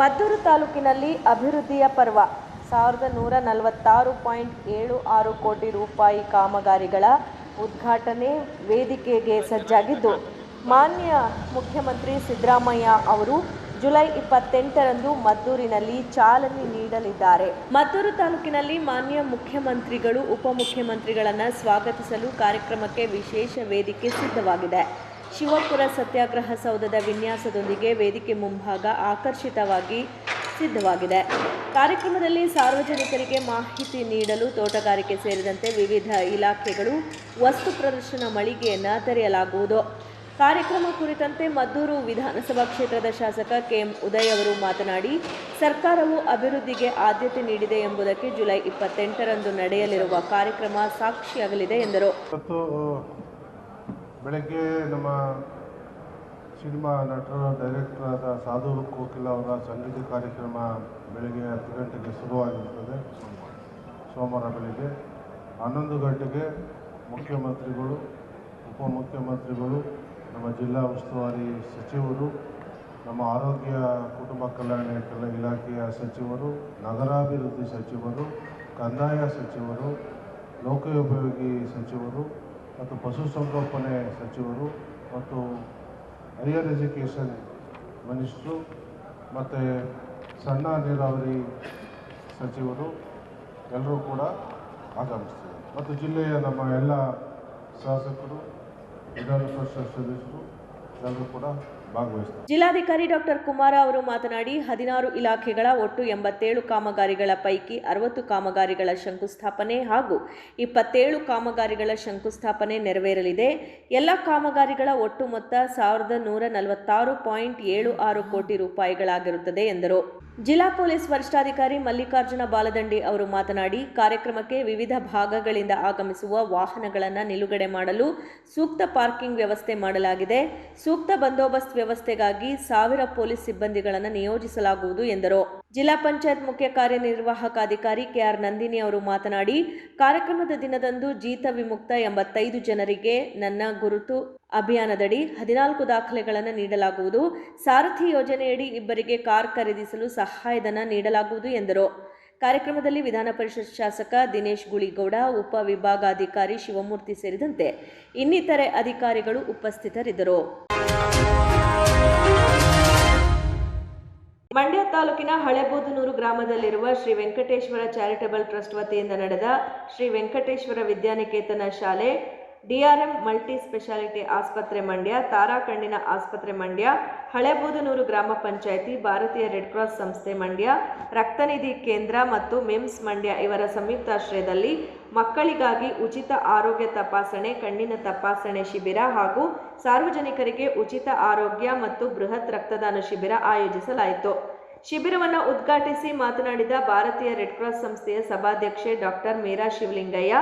ಮದ್ದೂರು ತಾಲೂಕಿನಲ್ಲಿ ಅಭಿವೃದ್ಧಿಯ ಪರ್ವ. ಸಾವಿರದ ನೂರ ನಲವತ್ತಾರು ಪಾಯಿಂಟ್ ಏಳು ಆರು ಕೋಟಿ ರೂಪಾಯಿ ಕಾಮಗಾರಿಗಳ ಉದ್ಘಾಟನೆ ವೇದಿಕೆಗೆ ಸಜ್ಜಾಗಿದ್ದು, ಮಾನ್ಯ ಮುಖ್ಯಮಂತ್ರಿ ಸಿದ್ದರಾಮಯ್ಯ ಅವರು ಜುಲೈ ಇಪ್ಪತ್ತೆಂಟರಂದು ಮದ್ದೂರಿನಲ್ಲಿ ಚಾಲನೆ ನೀಡಲಿದ್ದಾರೆ. ಮದ್ದೂರು ತಾಲೂಕಿನಲ್ಲಿ ಮಾನ್ಯ ಮುಖ್ಯಮಂತ್ರಿಗಳು, ಉಪಮುಖ್ಯಮಂತ್ರಿಗಳನ್ನು ಸ್ವಾಗತಿಸಲು ಕಾರ್ಯಕ್ರಮಕ್ಕೆ ವಿಶೇಷ ವೇದಿಕೆ ಸಿದ್ಧವಾಗಿದೆ. ಶಿವಪುರ ಸತ್ಯಾಗ್ರಹ ಸೌಧದ ವಿನ್ಯಾಸದೊಂದಿಗೆ ವೇದಿಕೆ ಮುಂಭಾಗ ಆಕರ್ಷಿತವಾಗಿ ಸಿದ್ಧವಾಗಿದೆ. ಕಾರ್ಯಕ್ರಮದಲ್ಲಿ ಸಾರ್ವಜನಿಕರಿಗೆ ಮಾಹಿತಿ ನೀಡಲು ತೋಟಗಾರಿಕೆ ಸೇರಿದಂತೆ ವಿವಿಧ ಇಲಾಖೆಗಳು ವಸ್ತು ಪ್ರದರ್ಶನ ಮಳಿಗೆಯನ್ನು ತೆರೆಯಲಾಗುವುದು. ಕಾರ್ಯಕ್ರಮ ಕುರಿತಂತೆ ಮದ್ದೂರು ವಿಧಾನಸಭಾ ಕ್ಷೇತ್ರದ ಶಾಸಕ ಕೆಎಂ ಉದಯ್ ಅವರು ಮಾತನಾಡಿ, ಸರ್ಕಾರವು ಅಭಿವೃದ್ಧಿಗೆ ಆದ್ಯತೆ ನೀಡಿದೆ ಎಂಬುದಕ್ಕೆ ಜುಲೈ ಇಪ್ಪತ್ತೆಂಟರಂದು ನಡೆಯಲಿರುವ ಕಾರ್ಯಕ್ರಮ ಸಾಕ್ಷಿಯಾಗಲಿದೆ ಎಂದರು. ಬೆಳಗ್ಗೆ ನಮ್ಮ ಸಿನಿಮಾ ನಟರ ಡೈರೆಕ್ಟರ್ ಆದ ಸಾಧು ಕೋಕಿಲ ಅವರ ಸಂಗೀತ ಕಾರ್ಯಕ್ರಮ ಬೆಳಗ್ಗೆ ಹತ್ತು ಗಂಟೆಗೆ ಶುರುವಾಗಿರ್ತದೆ. ಸೋಮವಾರ ಬೆಳಗ್ಗೆ ಹನ್ನೊಂದು ಗಂಟೆಗೆ ಮುಖ್ಯಮಂತ್ರಿಗಳು, ಉಪಮುಖ್ಯಮಂತ್ರಿಗಳು, ನಮ್ಮ ಜಿಲ್ಲಾ ಉಸ್ತುವಾರಿ ಸಚಿವರು, ನಮ್ಮ ಆರೋಗ್ಯ, ಕುಟುಂಬ ಕಲ್ಯಾಣ ಕೆಲ ಇಲಾಖೆಯ ಸಚಿವರು, ನಗರಾಭಿವೃದ್ಧಿ ಸಚಿವರು, ಕಂದಾಯ ಸಚಿವರು, ಲೋಕೋಪಯೋಗಿ ಸಚಿವರು ಮತ್ತು ಪಶುಸಂಗೋಪನೆ ಸಚಿವರು ಮತ್ತು ಹೈಯರ್ ಎಜುಕೇಷನ್ ಮಿನಿಸ್ಟ್ರು ಮತ್ತು ಸಣ್ಣ ನೀರಾವರಿ ಸಚಿವರು ಎಲ್ಲರೂ ಕೂಡ ಆಗಮಿಸ್ತಿದ್ದಾರೆ. ಮತ್ತು ಜಿಲ್ಲೆಯ ನಮ್ಮ ಎಲ್ಲ ಶಾಸಕರು ವಿಧಾನ ಪರಿಷತ್ ಸದಸ್ಯರು ಎಲ್ಲರೂ ಕೂಡ ಭಾಗವಹಿಸ್ತಾರೆ. ಜಿಲ್ಲಾಧಿಕಾರಿ ಡಾಕ್ಟರ್ ಕುಮಾರ ಅವರು ಮಾತನಾಡಿ, ಹದಿನಾರು ಇಲಾಖೆಗಳ ಒಟ್ಟು ಎಂಬತ್ತೇಳು ಕಾಮಗಾರಿಗಳ ಪೈಕಿ ಅರವತ್ತು ಕಾಮಗಾರಿಗಳ ಶಂಕುಸ್ಥಾಪನೆ ಹಾಗೂ ಇಪ್ಪತ್ತೇಳು ಕಾಮಗಾರಿಗಳ ಶಂಕುಸ್ಥಾಪನೆ ನೆರವೇರಲಿದೆ. ಎಲ್ಲ ಕಾಮಗಾರಿಗಳ ಒಟ್ಟು ಮೊತ್ತ ಸಾವಿರದ ನೂರ ನಲವತ್ತಾರು ಪಾಯಿಂಟ್ ಏಳು ಆರು ಕೋಟಿ ರೂಪಾಯಿಗಳಾಗಿರುತ್ತದೆ ಎಂದರು. ಜಿಲ್ಲಾ ಪೊಲೀಸ್ ವರಿಷ್ಠಾಧಿಕಾರಿ ಮಲ್ಲಿಕಾರ್ಜುನ ಬಾಲದಂಡಿ ಅವರು ಮಾತನಾಡಿ, ಕಾರ್ಯಕ್ರಮಕ್ಕೆ ವಿವಿಧ ಭಾಗಗಳಿಂದ ಆಗಮಿಸುವ ವಾಹನಗಳನ್ನು ನಿಲುಗಡೆ ಮಾಡಲು ಸೂಕ್ತ ಪಾರ್ಕಿಂಗ್ ವ್ಯವಸ್ಥೆ ಮಾಡಲಾಗಿದೆ. ಸೂಕ್ತ ಬಂದೋಬಸ್ತ್ ವ್ಯವಸ್ಥೆಗಾಗಿ ಸಾವಿರ ಪೊಲೀಸ್ ಸಿಬ್ಬಂದಿಗಳನ್ನು ನಿಯೋಜಿಸಲಾಗುವುದು ಎಂದರು. ಜಿಲ್ಲಾ ಪಂಚಾಯತ್ ಮುಖ್ಯ ಕಾರ್ಯನಿರ್ವಾಹಕ ಅಧಿಕಾರಿ ಕೆಆರ್ ನಂದಿನಿ ಅವರು ಮಾತನಾಡಿ, ಕಾರ್ಯಕ್ರಮದ ದಿನದಂದು ಜೀತ ವಿಮುಕ್ತ ಎಂಬತ್ತೈದು ಜನರಿಗೆ ನನ್ನ ಗುರುತು ಅಭಿಯಾನದಡಿ ಹದಿನಾಲ್ಕು ದಾಖಲೆಗಳನ್ನು ನೀಡಲಾಗುವುದು. ಸಾರಥಿ ಯೋಜನೆಯಡಿ ಇಬ್ಬರಿಗೆ ಕಾರ್ ಖರೀದಿಸಲು ಸಹಾಯಧನ ನೀಡಲಾಗುವುದು ಎಂದರು. ಕಾರ್ಯಕ್ರಮದಲ್ಲಿ ವಿಧಾನ ಪರಿಷತ್ ಶಾಸಕ ದಿನೇಶ್ ಗುಳಿಗೌಡ, ಉಪ ವಿಭಾಗಾಧಿಕಾರಿ ಶಿವಮೂರ್ತಿ ಸೇರಿದಂತೆ ಇನ್ನಿತರೆ ಅಧಿಕಾರಿಗಳು ಉಪಸ್ಥಿತರಿದ್ದರು. ಮಂಡ್ಯ ತಾಲೂಕಿನ ಹಳೆಬೂದನೂರು ಗ್ರಾಮದಲ್ಲಿರುವ ಶ್ರೀ ವೆಂಕಟೇಶ್ವರ ಚಾರಿಟಬಲ್ ಟ್ರಸ್ಟ್ ವತಿಯಿಂದ ನಡೆದ ಶ್ರೀ ವೆಂಕಟೇಶ್ವರ ವಿದ್ಯಾನಿಕೇತನ ಶಾಲೆ ಡಿಆರ್ಎಂ ಮಲ್ಟಿ ಸ್ಪೆಷಾಲಿಟಿ ಆಸ್ಪತ್ರೆ ಮಂಡ್ಯ ತಾರಾ ಕಣ್ಣಿನ ಆಸ್ಪತ್ರೆ ಮಂಡ್ಯ, ಹಳೆಬೂದನೂರು ಗ್ರಾಮ ಪಂಚಾಯಿತಿ, ಭಾರತೀಯ ರೆಡ್ ಕ್ರಾಸ್ ಸಂಸ್ಥೆ ಮಂಡ್ಯ ರಕ್ತನಿಧಿ ಕೇಂದ್ರ ಮತ್ತು ಮಿಮ್ಸ್ ಮಂಡ್ಯ ಇವರ ಸಂಯುಕ್ತಾಶ್ರಯದಲ್ಲಿ ಮಕ್ಕಳಿಗಾಗಿ ಉಚಿತ ಆರೋಗ್ಯ ತಪಾಸಣೆ, ಕಣ್ಣಿನ ತಪಾಸಣೆ ಶಿಬಿರ ಹಾಗೂ ಸಾರ್ವಜನಿಕರಿಗೆ ಉಚಿತ ಆರೋಗ್ಯ ಮತ್ತು ಬೃಹತ್ ರಕ್ತದಾನ ಶಿಬಿರ ಆಯೋಜಿಸಲಾಯಿತು. ಶಿಬಿರವನ್ನು ಉದ್ಘಾಟಿಸಿ ಮಾತನಾಡಿದ ಭಾರತೀಯ ರೆಡ್ ಕ್ರಾಸ್ ಸಂಸ್ಥೆಯ ಸಭಾಧ್ಯಕ್ಷೆ ಡಾಕ್ಟರ್ ಮೀರಾ ಶಿವಲಿಂಗಯ್ಯ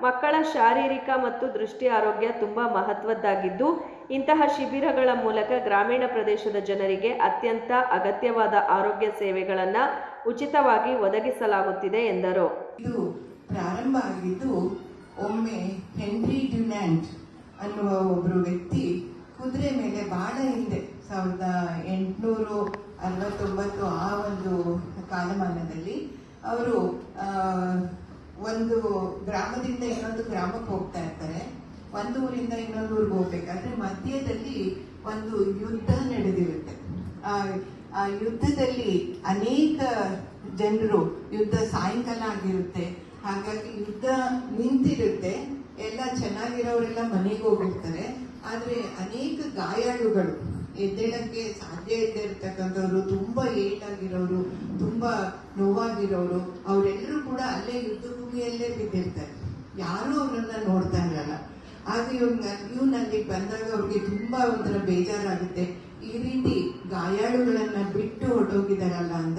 ಮಕ್ಕಳ ಶಾರೀರಿಕ ಮತ್ತು ದೃಷ್ಟಿ ಆರೋಗ್ಯ ತುಂಬ ಮಹತ್ವದ್ದಾಗಿದ್ದು, ಇಂತಹ ಶಿಬಿರಗಳ ಮೂಲಕ ಗ್ರಾಮೀಣ ಪ್ರದೇಶದ ಜನರಿಗೆ ಅತ್ಯಂತ ಅಗತ್ಯವಾದ ಆರೋಗ್ಯ ಸೇವೆಗಳನ್ನು ಉಚಿತವಾಗಿ ಒದಗಿಸಲಾಗುತ್ತಿದೆ ಎಂದರು. ಇದು ಪ್ರಾರಂಭ ಒಮ್ಮೆ ಹೆನ್ರಿ ಡ್ಯುನ್ಯಾಂಟ್ ಅನ್ನುವ ಒಬ್ಬರು ವ್ಯಕ್ತಿ ಕುದುರೆ ಮೇಲೆ ಬಹಳ ಹಿಂದೆ ಸಾವಿರದ ಎಂಟುನೂರು ಅರವತ್ತೊಂಬತ್ತು ಆ ಒಂದು ಕಾಲಮಾನದಲ್ಲಿ ಅವರು ಒಂದು ಗ್ರಾಮದಿಂದ ಇನ್ನೊಂದು ಗ್ರಾಮಕ್ಕೆ ಹೋಗ್ತಾ ಇರ್ತಾರೆ. ಒಂದು ಊರಿಂದ ಇನ್ನೊಂದು ಊರಿಗೆ ಹೋಗ್ಬೇಕಾದ್ರೆ ಮಧ್ಯದಲ್ಲಿ ಒಂದು ಯುದ್ಧ ನಡೆದಿರುತ್ತೆ. ಆ ಯುದ್ಧದಲ್ಲಿ ಅನೇಕ ಜನರು ಯುದ್ಧ ಸಾಯಂಕಾಲ ಆಗಿರುತ್ತೆ. ಹಾಗಾಗಿ ಯುದ್ಧ ನಿಂತಿರುತ್ತೆ. ಎಲ್ಲ ಚೆನ್ನಾಗಿರೋರೆಲ್ಲ ಮನೆಗೆ ಹೋಗಿರ್ತಾರೆ ಆದರೆ ಅನೇಕ ಗಾಯಾಳುಗಳು ಎದ್ದೇಳಕ್ಕೆ ಸಾಧ್ಯ ಇಲ್ಲದೆ ಇರ್ತಕ್ಕಂಥವ್ರು, ತುಂಬಾ ಏಟಾಗಿರೋರು, ತುಂಬಾ ನೋವಾಗಿರೋರು, ಅವರೆಲ್ಲರೂ ಕೂಡ ಅಲ್ಲೇ ಯುದ್ಧ ಭೂಮಿಯಲ್ಲೇ ಬಿದ್ದಿರ್ತಾರೆ. ಯಾರೂ ಅವ್ರನ್ನ ನೋಡ್ತಾ ಇರಲ್ಲ. ಆಗ ಇವ್ನ ನನಗೆ ಬಂದಾಗ ಅವ್ರಿಗೆ ತುಂಬಾ ಒಂಥರ ಬೇಜಾರಾಗುತ್ತೆ. ಈ ರೀತಿ ಗಾಯಾಳುಗಳನ್ನ ಬಿಟ್ಟು ಹೊರಟೋಗಿದಾರಲ್ಲ ಅಂತ.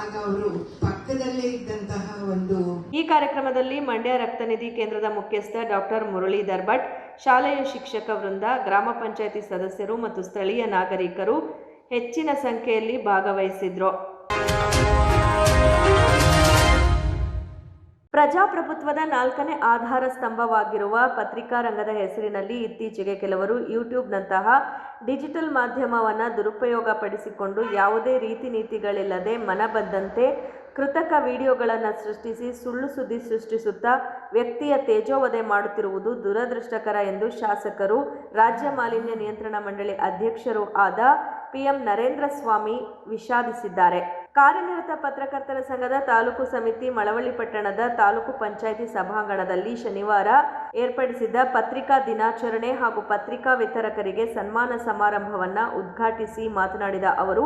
ಆಗ ಅವರು ಪಕ್ಕದಲ್ಲೇ ಇದ್ದಂತಹ ಒಂದು ಈ ಕಾರ್ಯಕ್ರಮದಲ್ಲಿ ಮಂಡ್ಯ ರಕ್ತನಿಧಿ ಕೇಂದ್ರದ ಮುಖ್ಯಸ್ಥ ಡಾಕ್ಟರ್ ಮುರಳೀಧರ್ ಭಟ್, ಶಾಲೆಯ ಶಿಕ್ಷಕ ವೃಂದ, ಗ್ರಾಮ ಪಂಚಾಯಿತಿ ಸದಸ್ಯರು ಮತ್ತು ಸ್ಥಳೀಯ ನಾಗರಿಕರು ಹೆಚ್ಚಿನ ಸಂಖ್ಯೆಯಲ್ಲಿ ಭಾಗವಹಿಸಿದ್ರು. ಪ್ರಜಾಪ್ರಭುತ್ವದ ನಾಲ್ಕನೇ ಆಧಾರ ಸ್ತಂಭವಾಗಿರುವ ಪತ್ರಿಕಾ ರಂಗದ ಹೆಸರಿನಲ್ಲಿ ಇತ್ತೀಚೆಗೆ ಕೆಲವರು ಯೂಟ್ಯೂಬ್ನಂತಹ ಡಿಜಿಟಲ್ ಮಾಧ್ಯಮವನ್ನು ದುರುಪಯೋಗಪಡಿಸಿಕೊಂಡು ಯಾವುದೇ ರೀತಿ ನೀತಿಗಳಿಲ್ಲದೆ ಮನಬಂದಂತೆ ಕೃತಕ ವಿಡಿಯೋಗಳನ್ನು ಸೃಷ್ಟಿಸಿ ಸುಳ್ಳು ಸುದ್ದಿ ಸೃಷ್ಟಿಸುತ್ತಾ ವ್ಯಕ್ತಿಯ ತೇಜೋವಧೆ ಮಾಡುತ್ತಿರುವುದು ದುರದೃಷ್ಟಕರ ಎಂದು ಶಾಸಕರು, ರಾಜ್ಯ ಮಾಲಿನ್ಯ ನಿಯಂತ್ರಣ ಮಂಡಳಿ ಅಧ್ಯಕ್ಷರೂ ಆದ ಪಿಎಂ ನರೇಂದ್ರ ಸ್ವಾಮಿ ವಿಷಾದಿಸಿದ್ದಾರೆ. ಕಾರ್ಯನಿರತ ಪತ್ರಕರ್ತರ ಸಂಘದ ತಾಲೂಕು ಸಮಿತಿ ಮಳವಳ್ಳಿ ಪಟ್ಟಣದ ತಾಲೂಕು ಪಂಚಾಯಿತಿ ಸಭಾಂಗಣದಲ್ಲಿ ಶನಿವಾರ ಏರ್ಪಡಿಸಿದ್ದ ಪತ್ರಿಕಾ ದಿನಾಚರಣೆ ಹಾಗೂ ಪತ್ರಿಕಾ ವಿತರಕರಿಗೆ ಸನ್ಮಾನ ಸಮಾರಂಭವನ್ನು ಉದ್ಘಾಟಿಸಿ ಮಾತನಾಡಿದ ಅವರು,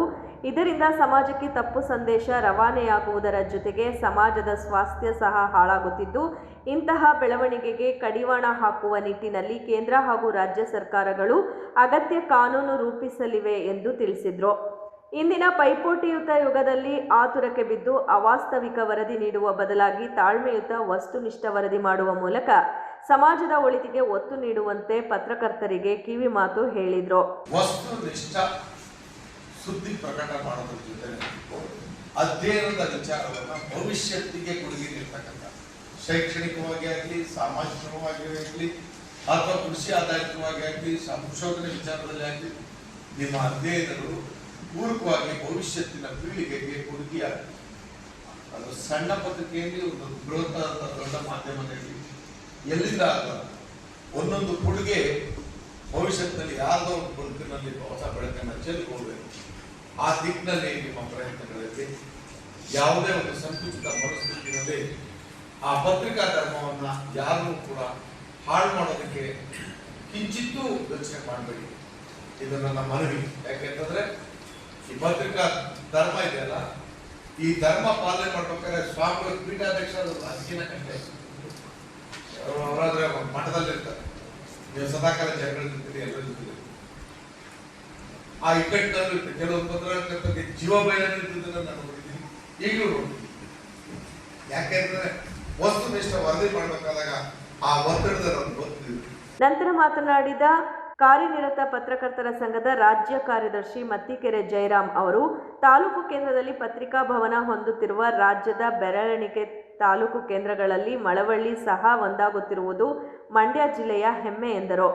ಇದರಿಂದ ಸಮಾಜಕ್ಕೆ ತಪ್ಪು ಸಂದೇಶ ರವಾನೆಯಾಗುವುದರ ಜೊತೆಗೆ ಸಮಾಜದ ಸ್ವಾಸ್ಥ್ಯ ಸಹ ಹಾಳಾಗುತ್ತಿದ್ದು, ಇಂತಹ ಬೆಳವಣಿಗೆಗೆ ಕಡಿವಾಣ ಹಾಕುವ ನಿಟ್ಟಿನಲ್ಲಿ ಕೇಂದ್ರ ಹಾಗೂ ರಾಜ್ಯ ಸರ್ಕಾರಗಳು ಅಗತ್ಯ ಕಾನೂನು ರೂಪಿಸಲಿವೆ ಎಂದು ತಿಳಿಸಿದರು. ಇಂದಿನ ಪೈಪೋಟಿಯುತ ಯುಗದಲ್ಲಿ ಆತುರಕ್ಕೆ ಬಿದ್ದು ಅವಾಸ್ತವಿಕ ವರದಿ ನೀಡುವ ಬದಲಾಗಿ ತಾಳ್ಮೆಯುತ ವಸ್ತುನಿಷ್ಠ ವರದಿ ಮಾಡುವ ಮೂಲಕ ಸಮಾಜದ ಒಳಿತಿಗೆ ಒತ್ತು ನೀಡುವಂತೆ ಪತ್ರಕರ್ತರಿಗೆ ಕಿವಿ ಮಾತು ಹೇಳಿದ್ರು. ವಸ್ತುನಿಷ್ಠ ಸುದ್ದಿ ಪ್ರಕಟ ಮಾಡೋದ್ರ ಜೊತೆ ಅಧ್ಯಯನದ ವಿಚಾರವನ್ನ ಭವಿಷ್ಯತ್ತಿಗೆ ಕೊಡುಗೆ ನೀಡ್ತಕ್ಕಂಥ ಶೈಕ್ಷಣಿಕವಾಗಿ ಆಗಲಿ, ಸಾಮಾಜಿಕವಾಗಿ ಆಗಲಿ, ಅಥವಾ ಕೃಷಿ ಆಧಾರಿತವಾಗಿ ಆಗಲಿ, ಸಂಶೋಧನೆ ವಿಚಾರದಲ್ಲಿ ಆಗಲಿ, ನಿಮ್ಮ ಅಧ್ಯಯನಗಳು ಪೂರಕವಾಗಿ ಭವಿಷ್ಯತ್ತಿನ ಪೀಳಿಗೆಗೆ ಕೊಡುಗೆಯಾಗಿದೆ ಅದು ಸಣ್ಣ ಪತ್ರಿಕೆಯಲ್ಲಿ ಒಂದು ಬೃಹತ್ ದೊಡ್ಡ ಮಾಧ್ಯಮದಲ್ಲಿ ಎಲ್ಲಿಂದ ಒಂದೊಂದು ಕೊಡುಗೆ ಭವಿಷ್ಯದಲ್ಲಿ ಯಾರದೋ ಒಂದು ಬದುಕಿನಲ್ಲಿ ಹೊಸ ಬೆಳಕನ್ನು ಚೆಲ್ಲಿಕೊಳ್ಬೇಕು. ಆ ದಿಕ್ಕಿನಲ್ಲಿ ನಿಮ್ಮ ಪ್ರಯತ್ನಗಳಲ್ಲಿ ಯಾವುದೇ ಒಂದು ಸಂಕುಚಿತ ಮನಸ್ಥಿತಿಯಲ್ಲಿ ಆ ಪತ್ರಿಕಾ ಧರ್ಮವನ್ನು ಯಾರೂ ಕೂಡ ಹಾಳು ಮಾಡೋದಕ್ಕೆ ಕಿಂಚಿತ್ತೂ ಯೋಚನೆ ಮಾಡಬೇಡಿ. ಇದನ್ನು ನಮ್ಮ ಮನವಿ. ಯಾಕೆಂತಂದ್ರೆ ಈ ಪತ್ರಿಕಾ ಧರ್ಮ ಇದೆಯಲ್ಲ, ಈ ಧರ್ಮ ಪಾಲನೆ ಮಾಡ್ಬೇಕಾದ್ರೆ ಸ್ವಾಮಿ ಪೀಠಾಧ್ಯಕ್ಷ ಅದಕ್ಕಿಂತ ಕಂಡೆ ಅವರಾದ್ರೆ ಮಠದಲ್ಲಿರ್ತಾರೆ ನೀವು ಸದಾಕಾಲ ಜನಗಳಿರ್ತೀರಿ ಎಲ್ಲರೂ ಇರ್ತೀರಿ ಆ ಇಕ್ಕಟ್ಟಿನಲ್ಲೂ ಕೆಲವು ಪತ್ರಕರ್ತರಿಗೆ ಜೀವ ಬಯಲನ್ನು ಇದ್ದುದನ್ನು ನಾನು ನೋಡಿದ್ದೀನಿ. ಈಗಲೂ ಯಾಕೆಂದ್ರೆ ಯಾಕೆಂದ್ರೆ ವಸ್ತುನಿಷ್ಠ ವರದಿ ಮಾಡ್ಬೇಕಾದಾಗ ಆ ಒತ್ತಡದ ನಮ್ಗೆ ಗೊತ್ತಿದೆ ನಂತರ ಮಾತನಾಡಿದ ಕಾರ್ಯನಿರತ ಪತ್ರಕರ್ತರ ಸಂಘದ ರಾಜ್ಯ ಕಾರ್ಯದರ್ಶಿ ಮತ್ತಿಕೆರೆ ಜಯರಾಮ್ ಅವರು, ತಾಲೂಕು ಕೇಂದ್ರದಲ್ಲಿ ಪತ್ರಿಕಾ ಭವನ ಹೊಂದುತ್ತಿರುವ ರಾಜ್ಯದ ಬೆರಳೆಣಿಕೆ ತಾಲೂಕು ಕೇಂದ್ರಗಳಲ್ಲಿ ಮಳವಳ್ಳಿ ಸಹ ಒಂದಾಗುತ್ತಿರುವುದು ಮಂಡ್ಯ ಜಿಲ್ಲೆಯ ಹೆಮ್ಮೆ ಎಂದರು.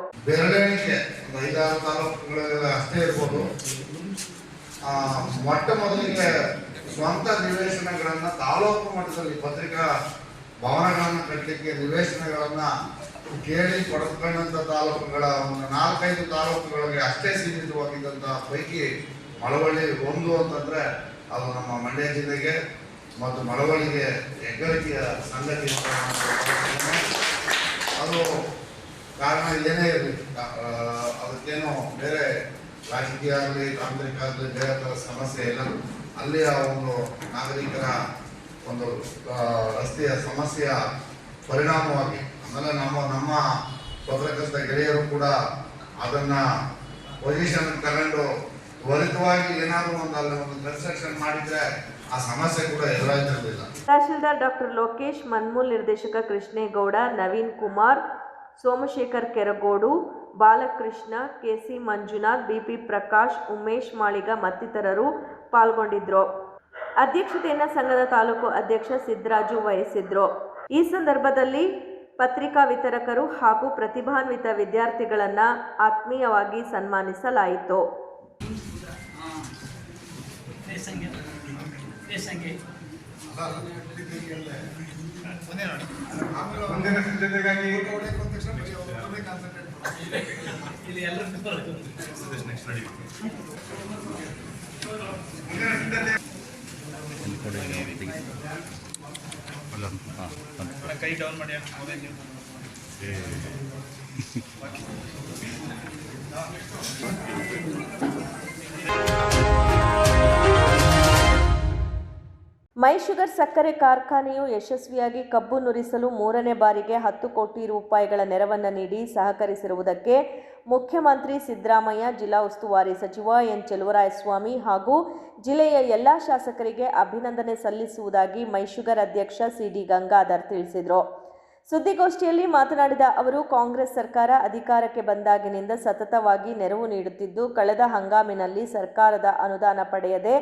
ಸ್ವಂತ ನಿವೇಶನಗಳನ್ನು ತಾಲೂಕು ಮಟ್ಟದಲ್ಲಿ ಪತ್ರಿಕಾ ಭವನಗಳನ್ನು ಕಟ್ಟಲಿಕ್ಕೆ ನಿವೇಶನಗಳನ್ನ ಕೇಳಿ ಪಡೆದುಕೊಂಡಂತ ತಾಲೂಕುಗಳ ಒಂದು ನಾಲ್ಕೈದು ತಾಲೂಕುಗಳಿಗೆ ಅಷ್ಟೇ ಸೀಮಿತವಾಗಿದ್ದಂಥ ಪೈಕಿ ಮಳವಳ್ಳಿ ಒಂದು ಅಂತಂದ್ರೆ ಅದು ನಮ್ಮ ಮಂಡ್ಯ ಜಿಲ್ಲೆಗೆ ಮತ್ತು ಮಳವಳ್ಳಿಗೆ ಹೆಗ್ಗಳಿಕೆಯ ಸಂಗತಿ ಅದು ಕಾರಣ ಇಲ್ಲೇನೇ ಇರಲಿ ಅದಕ್ಕೇನು ಬೇರೆ ರಾಜಕೀಯ ಆಗಲಿ, ತಾಂತ್ರಿಕ ಆಗಲಿ, ಬೇರೆ ಥರ ಸಮಸ್ಯೆ ಇಲ್ಲ. ಅಲ್ಲಿಯ ಒಂದು ನಾಗರಿಕರ ಒಂದು ರಸ್ತೆಯ ಸಮಸ್ಯೆಯ ಪರಿಣಾಮವಾಗಿ ಆಮೇಲೆ ನಮ್ಮ ನಮ್ಮ ಪತ್ರಕರ್ತ ಗೆಳೆಯರು ಕೂಡ ಅದನ್ನ ಪೊಸಿಷನ್ ತಗೊಂಡು ತ್ವರಿತವಾಗಿ ಏನಾದರೂ ಒಂದು ಅಲ್ಲಿ ಒಂದು ಕನ್ಸ್ಟ್ರಕ್ಷನ್ ಮಾಡಿದ್ರೆ ಆ ಸಮಸ್ಯೆ ಕೂಡ ಎದುರಾಯ್ತಿರಲಿಲ್ಲ ತಹಶೀಲ್ದಾರ್ ಡಾಕ್ಟರ್ ಲೋಕೇಶ್, ಮನ್ಮೂಲ್ ನಿರ್ದೇಶಕ ಕೃಷ್ಣೇಗೌಡ, ನವೀನ್ ಕುಮಾರ್, ಸೋಮಶೇಖರ್ ಕೆರಗೋಡು, ಬಾಲಕೃಷ್ಣ, ಕೆಸಿ ಮಂಜುನಾಥ್, ಬಿಪಿ ಪ್ರಕಾಶ್, ಉಮೇಶ್ ಮಾಳಿಗ ಮತ್ತಿತರರು ಪಾಲ್ಗೊಂಡಿದ್ರು. ಅಧ್ಯಕ್ಷತೆಯನ್ನು ಸಂಘದ ತಾಲೂಕು ಅಧ್ಯಕ್ಷ ಸಿದ್ದರಾಜು ವಹಿಸಿದ್ರು. ಈ ಸಂದರ್ಭದಲ್ಲಿ ಪತ್ರಿಕಾ ವಿತರಕರು ಹಾಗೂ ಪ್ರತಿಭಾನ್ವಿತ ವಿದ್ಯಾರ್ಥಿಗಳನ್ನು ಆತ್ಮೀಯವಾಗಿ ಸನ್ಮಾನಿಸಲಾಯಿತು ಬೇಸಂಗೆ ಬೇಸಂಗೆ ಇಲ್ಲಿ ಎಲ್ಲರೂ ಕೈ ಡೌನ್ ಮಾಡಿ ಮೊಬೈಲ್ ಶುಗರ್, ಸಕ್ಕರೆ ಕಾರ್ಖಾನೆಯು ಯಶಸ್ವಿಯಾಗಿ ಕಬ್ಬು ನುರಿಸಲು ಮೂರನೇ ಬಾರಿಗೆ ಹತ್ತು ಕೋಟಿ ರೂಪಾಯಿಗಳ ನೆರವನ್ನು ನೀಡಿ ಸಹಕರಿಸಿರುವುದಕ್ಕೆ ಮುಖ್ಯಮಂತ್ರಿ ಸಿದ್ದರಾಮಯ್ಯ, ಜಿಲ್ಲಾ ಉಸ್ತುವಾರಿ ಸಚಿವ ಎನ್. ಚೆಲುವರಾಯಸ್ವಾಮಿ ಹಾಗೂ ಜಿಲ್ಲೆಯ ಎಲ್ಲ ಶಾಸಕರಿಗೆ ಅಭಿನಂದನೆ ಸಲ್ಲಿಸುವುದಾಗಿ ಮೈಶುಗರ್ ಅಧ್ಯಕ್ಷ ಸಿ. ಡಿ. ಗಂಗಾಧರ್ ತಿಳಿಸಿದರು. ಸುದ್ದಿಗೋಷ್ಠಿಯಲ್ಲಿ ಮಾತನಾಡಿದ ಅವರು, ಕಾಂಗ್ರೆಸ್ ಸರ್ಕಾರ ಅಧಿಕಾರಕ್ಕೆ ಬಂದಾಗಿನಿಂದ ಸತತವಾಗಿ ನೆರವು ನೀಡುತ್ತಿದ್ದು, ಕಳೆದ ಹಂಗಾಮಿನಲ್ಲಿ ಸರ್ಕಾರದ ಅನುದಾನ ಪಡೆಯದೆ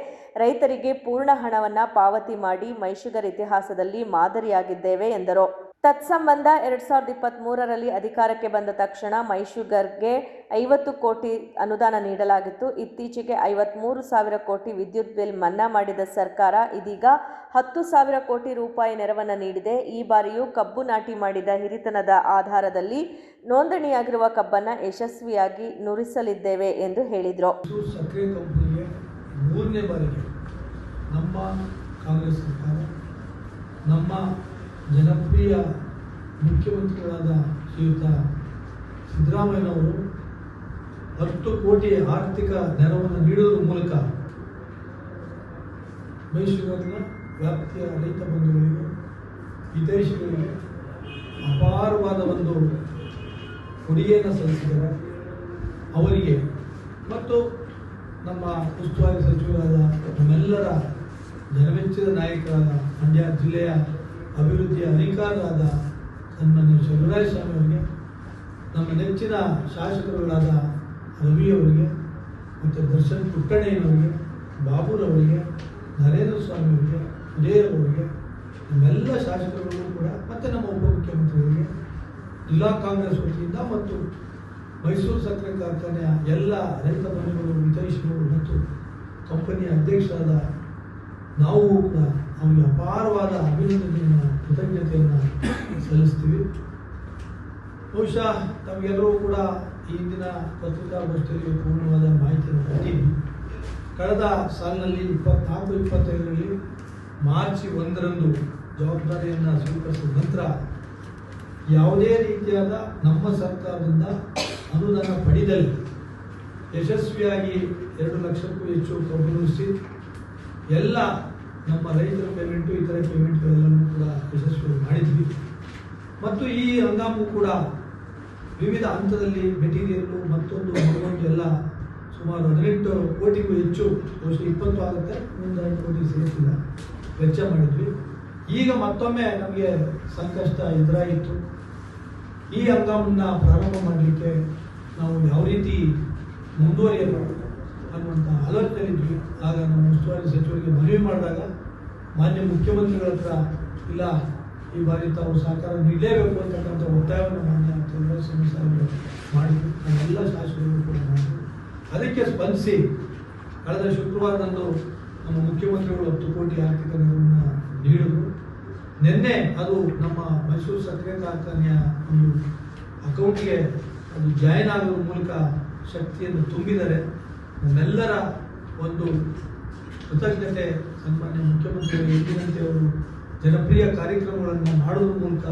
ರೈತರಿಗೆ ಪೂರ್ಣ ಹಣವನ್ನು ಪಾವತಿ ಮಾಡಿ ಮೈಶುಗರ್ ಇತಿಹಾಸದಲ್ಲಿ ಮಾದರಿಯಾಗಿದ್ದೇವೆ ಎಂದರು. ತತ್ಸಂಬಂಧ ಎರಡು ಸಾವಿರದ ಇಪ್ಪತ್ತ್ಮೂರರಲ್ಲಿ ಅಧಿಕಾರಕ್ಕೆ ಬಂದ ತಕ್ಷಣ ಮೈಶುಗರ್ಗೆ ಐವತ್ತು ಕೋಟಿ ಅನುದಾನ ನೀಡಲಾಗಿತ್ತು. ಇತ್ತೀಚೆಗೆ ಐವತ್ತ್ಮೂರು ಸಾವಿರ ಕೋಟಿ ವಿದ್ಯುತ್ ಬಿಲ್ ಮನ್ನಾ ಮಾಡಿದ ಸರ್ಕಾರ ಇದೀಗ ಹತ್ತು ಸಾವಿರ ಕೋಟಿ ರೂಪಾಯಿ ನೆರವನ್ನು ನೀಡಿದೆ. ಈ ಬಾರಿಯೂ ಕಬ್ಬು ನಾಟಿ ಮಾಡಿದ ಹಿರಿತನದ ಆಧಾರದಲ್ಲಿ ನೋಂದಣಿಯಾಗಿರುವ ಕಬ್ಬನ್ನು ಯಶಸ್ವಿಯಾಗಿ ನುರಿಸಲಿದ್ದೇವೆ ಎಂದು ಹೇಳಿದರು. ನಮ್ಮ ನಮ್ಮ ಜನಪ್ರಿಯ ಮುಖ್ಯಮಂತ್ರಿಗಳಾದ ಶ್ರೀಯುತ ಸಿದ್ದರಾಮಯ್ಯನವರು ಹತ್ತು ಕೋಟಿ ಆರ್ಥಿಕ ನೆರವನ್ನು ನೀಡುವುದರ ಮೂಲಕ ಮೈಸೂರಿನ ವ್ಯಾಪ್ತಿಯ ರೈತ ಬಂಧುಗಳಿಗೆ ವಿದೇಶಿಗಳಿಗೆ ಅಪಾರವಾದ ಒಂದು ಕೊಡುಗೆಯನ್ನು ಸಲ್ಲಿಸಿದ್ದಾರೆ. ಅವರಿಗೆ ಮತ್ತು ನಮ್ಮ ಉಸ್ತುವಾರಿ ಸಚಿವರಾದ ನಮ್ಮೆಲ್ಲರ ಜನಮೆಚ್ಚಿದ ನಾಯಕರಾದ ಮಂಡ್ಯ ಜಿಲ್ಲೆಯ ಅಭಿವೃದ್ಧಿಯ ಅಧಿಕಾರರಾದ ಸನ್ಮಾನ್ಯ ಶಿವರಾಜ ಸ್ವಾಮಿ ಅವರಿಗೆ, ನಮ್ಮ ನೆಚ್ಚಿನ ಶಾಸಕರುಗಳಾದ ರವಿ ಅವರಿಗೆ, ಮತ್ತು ದರ್ಶನ್ ಪುಟ್ಟಣ್ಣಯ್ಯನವರಿಗೆ ಬಾಬುರವರಿಗೆ ನರೇಂದ್ರ ಸ್ವಾಮಿ ಅವರಿಗೆ ಉದಯ್ ಅವರಿಗೆ, ನಮ್ಮೆಲ್ಲ ಶಾಸಕರುಗಳು ಕೂಡ, ಮತ್ತು ನಮ್ಮ ಉಪಮುಖ್ಯಮಂತ್ರಿಗಳಿಗೆ ಜಿಲ್ಲಾ ಕಾಂಗ್ರೆಸ್ ವತಿಯಿಂದ ಮತ್ತು ಮೈಸೂರು ಸಕ್ಕರೆ ಕಾರ್ಖಾನೆಯ ಎಲ್ಲ ರೈತ ಬಂಧುಗಳು ಹಿತೈಷಿಗಳು ಮತ್ತು ಕಂಪನಿಯ ಅಧ್ಯಕ್ಷರಾದ ನಾವು ಕೂಡ ಅವರಿಗೆ ಅಪಾರವಾದ ಅಭಿನಂದನೆಯನ್ನು, ಕೃತಜ್ಞತೆಯನ್ನು ಸಲ್ಲಿಸ್ತೀವಿ. ಬಹುಶಃ ತಮಗೆಲ್ಲರೂ ಕೂಡ ಈ ಹಿಂದಿನ ಪತ್ರಿಕಾಗೋಷ್ಠಿಯಲ್ಲಿ ಪೂರ್ಣವಾದ ಮಾಹಿತಿಯನ್ನು ಕೊಟ್ಟಿದ್ವಿ ಕಳೆದ ಸಾಲಿನಲ್ಲಿ ಇಪ್ಪತ್ನಾಲ್ಕು, ಇಪ್ಪತ್ತೈದರಲ್ಲಿ ಮಾರ್ಚ್ ಒಂದರಂದು ಜವಾಬ್ದಾರಿಯನ್ನು ಸ್ವೀಕರಿಸಿದ ನಂತರ ಯಾವುದೇ ರೀತಿಯಾದ ನಮ್ಮ ಸರ್ಕಾರದಿಂದ ಅನುದಾನ ಪಡೆದಲ್ಲಿ ಯಶಸ್ವಿಯಾಗಿ ಎರಡು ಲಕ್ಷಕ್ಕೂ ಹೆಚ್ಚು ಕಬ್ಬು ಎಲ್ಲ ನಮ್ಮ ರೈತರ ಪೇಮೆಂಟು ಇತರೆ ಪೇಮೆಂಟ್ಗಳೆಲ್ಲವೂ ಕೂಡ ಯಶಸ್ವಿ ಮಾಡಿದ್ವಿ. ಮತ್ತು ಈ ಹಂಗಾಮು ಕೂಡ ವಿವಿಧ ಹಂತದಲ್ಲಿ ಮೆಟೀರಿಯಲ್ಲು ಮತ್ತೊಂದು ಮತ್ತೊಂದು ಎಲ್ಲ ಸುಮಾರು ಹದಿನೆಂಟು ಕೋಟಿಗೂ ಹೆಚ್ಚು ವರ್ಷ ಇಪ್ಪತ್ತು ಆಗುತ್ತೆ ಐದು ಕೋಟಿ ಸೇರಿಸಿಲ್ಲ ವೆಚ್ಚ ಮಾಡಿದ್ವಿ. ಈಗ ಮತ್ತೊಮ್ಮೆ ನಮಗೆ ಸಂಕಷ್ಟ ಎದುರಾಗಿತ್ತು. ಈ ಹಂಗಾಮನ್ನ ಪ್ರಾರಂಭ ಮಾಡಲಿಕ್ಕೆ ನಾವು ಯಾವ ರೀತಿ ಮುಂದುವರಿಯಬೇಕು ಅನ್ನುವಂಥ ಆಲೋಚನೆಯಲ್ಲಿದ್ವಿ. ಆಗ ನಮ್ಮ ಉಸ್ತುವಾರಿ ಸಚಿವರಿಗೆ ಮನವಿ ಮಾಡಿದಾಗ ಮಾನ್ಯ ಮುಖ್ಯಮಂತ್ರಿಗಳ ಹತ್ರ, ಇಲ್ಲ, ಈ ಬಾರಿ ತಾವು ಸಹಕಾರ ನೀಡಲೇಬೇಕು ಅಂತಕ್ಕಂಥ ಒತ್ತಾಯವನ್ನು ಮಾನ್ಯ ಚಂದ್ರಸ್ವಾಮಿ ಸಾಹೇಬರು ಮಾಡಿದ್ರು. ನಮ್ಮೆಲ್ಲ ಶಾಸಕರು ಕೂಡ ಮಾಡಿದ್ರು ಅದಕ್ಕೆ ಸ್ಪಂದಿಸಿ, ಕಳೆದ ಶುಕ್ರವಾರದಂದು ನಮ್ಮ ಮುಖ್ಯಮಂತ್ರಿಗಳು ಹತ್ತು ಕೋಟಿ ಆರ್ಥಿಕ ನೆರವನ್ನು ನೀಡಿದರು. ನಿನ್ನೆ ಅದು ನಮ್ಮ ಮೈಸೂರು ಸಕ್ಕರೆ ಕಾರ್ಖಾನೆಯ ಒಂದು ಅಕೌಂಟ್ಗೆ ಅದು ಜಾಯಿನ್ ಆಗುವ ಮೂಲಕ ಶಕ್ತಿಯನ್ನು ತುಂಬಿದರೆ, ನಮ್ಮೆಲ್ಲರ ಒಂದು ಕೃತಜ್ಞತೆ ಸನ್ಮಾನ್ಯ ಮುಖ್ಯಮಂತ್ರಿಗಳು ಎಂದಿನಂತೆ ಅವರು ಜನಪ್ರಿಯ ಕಾರ್ಯಕ್ರಮಗಳನ್ನು ಮಾಡುವ ಮೂಲಕ